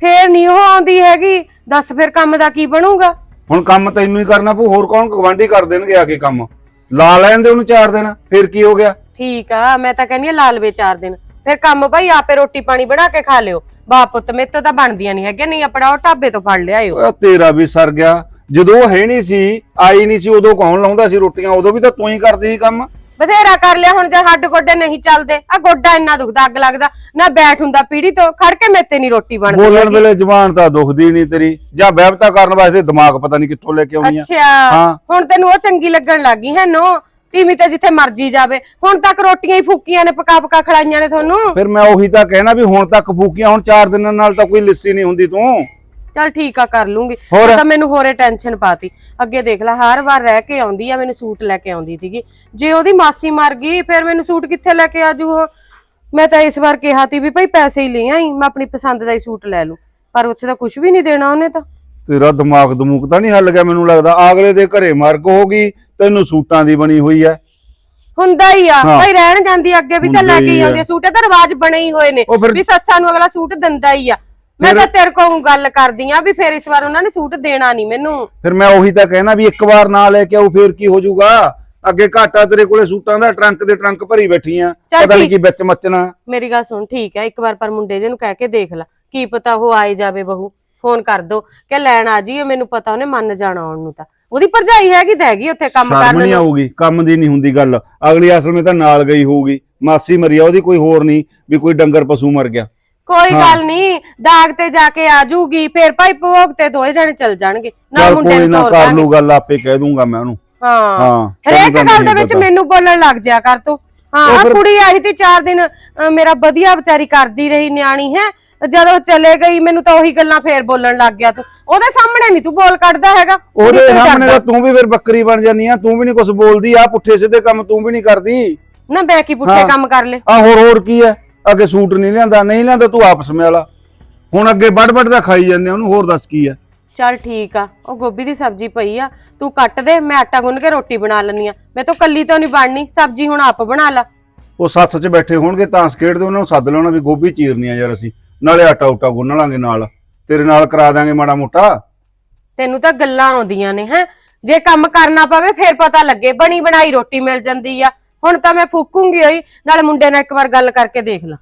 S2: ਫੇਰ ਨਹੀਂ ਉਹ ਆਉਂਦੀ ਹੈਗੀ ਦੱਸ ਫਿਰ ਕੰਮ ਦਾ ਕੀ ਬਣੂਗਾ?
S5: ਹੁਣ ਕੰਮ ਤੈਨੂੰ ਹੀ ਕਰਨਾ ਪਊ ਹੋਰ ਕੌਣ ਗਵਾਂਢੀ ਕਰ ਦੇਣਗੇ ਆ ਕੇ ਕੰਮ? ਲਾ ਲੈਣ ਦੇ ਉਹਨੂੰ ਚਾਰ ਦਿਨ ਫਿਰ ਕੀ ਹੋ ਗਿਆ?
S2: ਠੀਕ ਆ ਮੈਂ ਤਾਂ ਕਹਿੰਦੀ ਆ ਲਾਲਵੇ ਚਾਰ ਦਿਨ। ਫਿਰ ਕੰਮ ਭਾਈ ਆਪੇ ਰੋਟੀ ਪਾਣੀ ਬਣਾ ਕੇ ਖਾ ਲਿਓ। ਬਾਪ ਪੁੱਤ ਮੇਰੇ ਤੋਂ ਤਾਂ ਬਣਦੀਆਂ ਨਹੀਂ ਹੈਗੀਆਂ ਨਹੀਂ ਆਪਣਾ ਉਹ ਢਾਬੇ ਤੋਂ ਫੜ ਲਿਆਇਓ।
S5: ਓਏ ਤੇਰਾ ਵੀ ਸਰ ਗਿਆ। ਜਦੋਂ ਉਹ ਹੈ ਨਹੀਂ ਸੀ ਆਈ ਨਹੀਂ ਸੀ ਉਦੋਂ ਕੌਣ ਲਾਉਂਦਾ ਸੀ ਰੋਟੀਆਂ? ਉਦੋਂ ਵੀ ਤਾਂ ਤੂੰ ਹੀ ਕਰਦੀ ਸੀ ਕੰਮ।
S2: ਬਥੇਰਾ ਕਰ ਲਿਆ ਹੁਣ ਜੇ ਹੱਡ ਗੋਡੇ ਨਹੀਂ ਚੱਲਦੇ। ਆ ਗੋਡਾ ਇੰਨਾ ਦੁਖਦਾ ਅੱਗ ਲੱਗਦਾ ਨਾ ਬੈਠ ਹੁੰਦਾ ਪੀੜੀ ਤੋਂ ਖੜ ਕੇ ਮੇਤੇ ਨਹੀਂ ਰੋਟੀ ਬਣਦੀ
S5: ਬੋਲਣ। ਵੇਲੇ ਜ਼ਬਾਨ ਤਾਂ ਦੁਖਦੀ ਨਹੀਂ ਤੇਰੀ ਜਾਂ ਵਹਿਬਤਾ ਕਰਨ ਵਾਸਤੇ ਦਿਮਾਗ ਪਤਾ ਨਹੀਂ ਕਿੱਥੋਂ ਲੈ ਕੇ ਆਉਣੀ ਆ।
S2: ਅੱਛਾ ਹੁਣ ਤੈਨੂੰ ਉਹ ਚੰਗੀ ਲੱਗਣ ਲੱਗੀ ਹੈ ਨੋ। ਤੀਵੀਂ ਤੇ ਜਿੱਥੇ ਮਰਜ਼ੀ ਜਾਵੇ। ਹੁਣ ਤੱਕ ਰੋਟੀਆਂ ਹੀ ਫੂਕੀਆਂ ਨੇ ਪਕਾ ਪਕਾ ਖਲਾਈਆਂ ਨੇ ਤੁਹਾਨੂੰ।
S5: ਫਿਰ ਮੈਂ ਉਹੀ ਤਾਂ ਕਹਿਣਾ ਵੀ ਹੁਣ ਤੱਕ ਫੂਕੀਆਂ ਹੁਣ ਚਾਰ ਦਿਨਾਂ ਨਾਲ ਤਾਂ ਕੋਈ ਲਿੱਸੀ ਨਹੀਂ ਹੁੰਦੀ ਤੂੰ।
S2: ਚੱਲ ਠੀਕ ਆ ਕਰ ਲੂੰਗੀ।
S5: ਹੋਰ?
S2: ਤਾਂ ਮੈਨੂੰ ਹੋਰੇ ਟੈਨਸ਼ਨ ਪਾਤੀ। ਅੱਗੇ ਦੇਖ ਲੈ ਹਰ ਵਾਰ ਰਹਿ ਕੇ ਆਉਂਦੀ ਆ ਮੈਨੂੰ ਸੂਟ ਲੈ ਕੇ ਆਉਂਦੀ ਸੀਗੀ। ਜੇ ਉਹਦੀ ਮਾਸੀ ਮਰ ਗਈ ਫਿਰ ਮੈਨੂੰ ਸੂਟ ਕਿੱਥੇ ਲੈ ਕੇ ਆਜੂ ਉਹ? ਮੈਂ ਤਾਂ ਇਸ ਵਾਰ ਕਿਹਾ ਤੀ ਵੀ ਭਾਈ ਪੈਸੇ ਹੀ ਲੈ ਆਈ ਮੈਂ ਆਪਣੀ ਪਸੰਦ ਦਾ ਹੀ ਸੂਟ ਲੈ ਲੂ। ਪਰ ਉੱਥੇ ਤਾਂ ਕੁਝ ਵੀ ਨਹੀਂ ਦੇਣਾ ਉਹਨੇ ਤਾਂ।
S5: ਤੇਰਾ ਦਿਮਾਗ ਦਮੂਕ ਤਾਂ ਨਹੀਂ ਹੱਲ ਗਿਆ ਮੈਨੂੰ ਲੱਗਦਾ। ਅਗਲੇ ਦੇ ਘਰੇ ਮਰਗ ਹੋ ਗਈ ਤੈਨੂੰ ਸੂਟਾਂ ਦੀ ਬਣੀ ਹੋਈ ਐ।
S2: ਹੁੰਦਾ ਹੀ ਆ। ਭਾਈ ਰਹਿਣ ਜਾਂਦੀ ਅੱਗੇ ਵੀ ਤਾਂ ਲੈ ਕੇ
S5: ਹੀ।
S2: ਆਉਂਦੀ ਆ। ਸੂਟ। ਇਹ ਤਾਂ ਰਿਵਾਜ ਬਣੇ ਹੀ ਹੋਏ ਨੇ
S5: ਉਹ ਫਿਰ
S2: ਵੀ ਸੱਸਾਂ ਨੂੰ ਅਗਲਾ ਸੂਟ ਦਿੰਦਾ ਹੀ ਆ। ਮੈਂ ਤਾਂ ਤੇਰੇ ਕੋਲ ਗੱਲ ਕਰਦੀ ਆ ਵੀ ਫਿਰ ਇਸ ਵਾਰ ਉਹਨਾਂ ਨੇ ਸੂਟ ਦੇਣਾ ਨਹੀਂ ਮੈਨੂੰ।
S5: ਫਿਰ ਮੈਂ ਉਹੀ ਤਾਂ ਕਹਿਣਾ ਵੀ ਇੱਕ ਵਾਰ ਨਾ ਲੈ ਕੇ ਆਉ ਫੇਰ ਕੀ ਹੋ ਜਾਊਗਾ ਅੱਗੇ ਘਾਟਾ ਤੇਰੇ ਕੋਲੇ ਸੂਟਾਂ ਦਾ ਟਰੰਕ ਦੇ ਟਰੰਕ ਭਰੀ ਬੈਠੀ ਆ। ਪਤਾ ਨਹੀਂ। ਕੀ ਵਿੱਚ ਮੱਚਣਾ।
S2: ਮੇਰੀ ਗੱਲ ਸੁਣ ਠੀਕ ਹੈ ਇੱਕ ਵਾਰ ਪਰ ਮੁੰਡੇ ਜੇ ਨੂੰ ਕਹਿ ਕੇ ਦੇਖ ਲੈ ਕੀ ਪਤਾ ਉਹ ਆਏ ਜਾਵੇ ਬਹੂ। ਫੋਨ ਕਰ ਦੋ ਕਿ ਲੈਣ ਆ ਜੀ ਮੈਨੂੰ ਪਤਾ ਉਹਨੇ ਮੰਨ ਜਾਣਾ ਆਉਣ ਨੂੰ ਤਾਂ। ਉਹਦੀ ਭਰਜਾਈ ਹੈਗੀ ਤਾਂ ਹੈਗੀ ਉੱਥੇ ਕੰਮ ਕਰਨ
S5: ਨਹੀਂ
S2: ਨੂੰ।
S5: ਆਊਗੀ ਕੰਮ ਦੀ ਨਹੀਂ ਹੁੰਦੀ ਗੱਲ। ਅਗਲੀ ਅਸਲ ਵਿੱਚ ਤਾਂ ਨਾਲ ਗਈ ਹੋਊਗੀ। ਮਾਸੀ ਮਰੀ ਆ ਉਹਦੀ ਕੋਈ ਹੋਰ ਨਹੀਂ ਵੀ ਕੋਈ ਡੰਗਰ ਪਸ਼ੂ ਮਰ ਗਿਆ।
S2: ਕੋਈ। ਗੱਲ ਨਹੀਂ ਦਾਗ ਤੇ ਜਾ ਕੇ ਆ ਜੂਗੀ ਫਿਰ ਭਾਈ ਭੋਗ ਤੇ ਦੋਏ ਜਣੇ ਚੱਲ ਜਾਣਗੇ ਨਾ
S5: ਚੱਲ
S2: ਮੁੰਡੇ
S5: ਕੋਈ
S2: ਨੂੰ
S5: ਨਾ
S2: ਤੋਰ
S5: ਕਰ
S2: ਦਾਂਗੇ
S5: ਲੂ ਗੱਲ ਆਪੇ ਕਹਿ ਦੂੰਗਾ ਮੈਂ ਉਹਨੂੰ
S2: ਹਾਂ
S5: ਹਾਂ
S2: ਹਰੇਕ
S5: ਤੈਨੂੰ ਤਾਂ
S2: ਗੱਲ ਦੇ
S5: ਨਹੀਂ
S2: ਵਿੱਚ
S5: ਪਤਾ।
S2: ਮੈਨੂੰ ਬੋਲਣ ਲੱਗ ਜਾ ਕਰ ਤੂੰ ਹਾਂ
S5: ਉਹ
S2: ਆਹ
S5: ਫਿਰ-
S2: ਕੁੜੀ ਆਈ ਤੇ 4 ਦਿਨ ਅ, ਮੇਰਾ ਵਧੀਆ ਵਿਚਾਰੀ ਕਰਦੀ ਰਹੀ ਨਿਆਣੀ ਹੈ ਜਦੋਂ ਚਲੇ ਗਈ ਮੈਨੂੰ ਤਾਂ ਉਹੀ ਗੱਲਾਂ ਫੇਰ ਬੋਲਣ ਲੱਗ ਗਿਆ ਤੂੰ ਉਹਦੇ ਸਾਹਮਣੇ ਨਹੀਂ ਤੂੰ ਬੋਲ ਕੱਢਦਾ ਹੈਗਾ
S5: ਉਹਦੇ
S2: ਤੂੰ
S5: ਸਾਹਮਣੇ
S2: ਕਰਦਾ।
S5: ਤਾਂ ਤੂੰ ਵੀ ਫਿਰ ਬੱਕਰੀ ਬਣ ਜਾਨੀ ਆ ਤੂੰ ਵੀ ਨਹੀਂ ਕੁਝ ਬੋਲਦੀ ਆ ਪੁੱਠੇ ਸਿੱਧੇ ਕੰਮ ਤੂੰ ਵੀ ਨਹੀਂ ਕਰਦੀ
S2: ਨਾ ਬੈ ਕੀ ਪੁੱਠੇ
S5: ਹਾਂ।
S2: ਕੰਮ ਕਰ ਲੈ
S5: ਆ ਹੋਰ ਹੋਰ ਕੀ ਹੈ ਅੱਗੇ ਸੂਟ ਨਹੀਂ ਲਿਆਂਦਾ ਨਹੀਂ ਲਿਆਂਦਾ ਤੂੰ ਆਪਸ ਮੇਲਾ ਹੁਣ ਅੱਗੇ ਵੱਡ ਵੱਡ ਦਾ ਖਾਈ ਜਾਂਦੇ ਆ, ਉਹਨੂੰ ਹੋਰ ਦੱਸ ਕੀ ਹੈ
S2: ਚੱਲ ਠੀਕ ਆ ਉਹ ਗੋਭੀ ਦੀ ਸਬਜ਼ੀ ਪਈ ਆ ਤੂੰ ਕੱਟ ਦੇ ਮੈਂ ਆਟਾ ਗੁੰਨ ਕੇ ਰੋਟੀ ਬਣਾ ਲੈਣੀ ਆ। ਮੈਂ ਤਾਂ ਕੱਲੀ ਤਾਂ ਨਹੀਂ ਬਣਨੀ ਸਬਜ਼ੀ ਹੁਣ ਆਪ ਬਣਾ ਲਾ।
S5: ਉਹ ਸੱਥ 'ਚ ਬੈਠੇ ਹੋਣਗੇ ਤਾਂ ਖੇਡਦੇ ਉਹਨਾਂ ਨੂੰ ਸੱਦ ਲੈਣਾ ਵੀ ਗੋਭੀ ਚੀਰਨੀ ਆ ਯਾਰ ਅਸੀਂ। ਨਾਲੇ ਆਟਾ ਉਟਾ ਗੁੰਨ ਲਾਂਗੇ ਨਾਲ। ਤੇਰੇ ਨਾਲ ਕਰਾ ਦਾਂਗੇ ਮਾੜਾ ਮੋਟਾ।
S2: ਤੈਨੂੰ ਤਾਂ ਗੱਲਾਂ ਆਉਂਦੀਆਂ ਨੇ ਹੈ? ਜੇ ਕੰਮ ਕਰਨਾ ਪਵੇ ਫੇਰ ਪਤਾ ਲੱਗੇ ਬਣੀ ਬਣਾਈ ਰੋਟੀ ਮਿਲ ਜਾਂਦੀ ਆ। ਹੁਣ ਤਾਂ ਮੈਂ ਫੂਕੂੰਗੀ ਹੋਈ ਨਾਲੇ ਮੁੰਡੇ ਨਾਲ ਇੱਕ ਵਾਰ ਗੱਲ ਕਰਕੇ ਦੇਖ ਲਾ।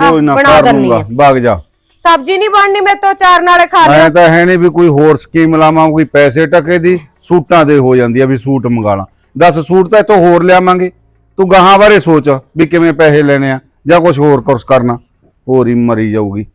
S2: ਆਹ,
S5: ਕੋਈ ਨਾ
S2: ਬਣਾ
S5: ਕਰ
S2: ਦਿੰਨੀ
S5: ਲੂੰਗਾ
S2: ਆ।
S5: ਭਾਗ ਜਾ।
S2: ਸਬਜ਼ੀ ਨਹੀਂ ਬਣਨੀ ਮੇਰੇ ਤੋਂ ਚਾਰ ਨਾਲੇ ਖਾ ਲਿਆ
S5: ਐ ਤਾਂ ਹੈ ਨਹੀਂ ਵੀ ਕੋਈ ਹੋਰ ਸਕੀਮ ਲਾਵਾਂ ਕੋਈ ਪੈਸੇ ਟਕੇ ਦੀ ਸੂਟਾਂ ਦੇ ਹੋ ਜਾਂਦੀ ਆ ਵੀ ਸੂਟ ਮੰਗਾ ਲਾਂ ਦੱਸ ਸੂਟ ਤਾਂ ਇੱਥੋਂ ਹੋਰ ਲਿਆਵਾਂਗੇ। ਤੂੰ ਗਾਹਾਂ ਬਾਰੇ ਸੋਚ ਵੀ ਕਿਵੇਂ ਪੈਸੇ ਲੈਣੇ ਆ ਜਾਂ ਕੁਝ ਹੋਰ ਕੋਰਸ ਕਰਨਾ। ਹੋਰ ਹੀ ਮਰੀ ਜਾਊਗੀ।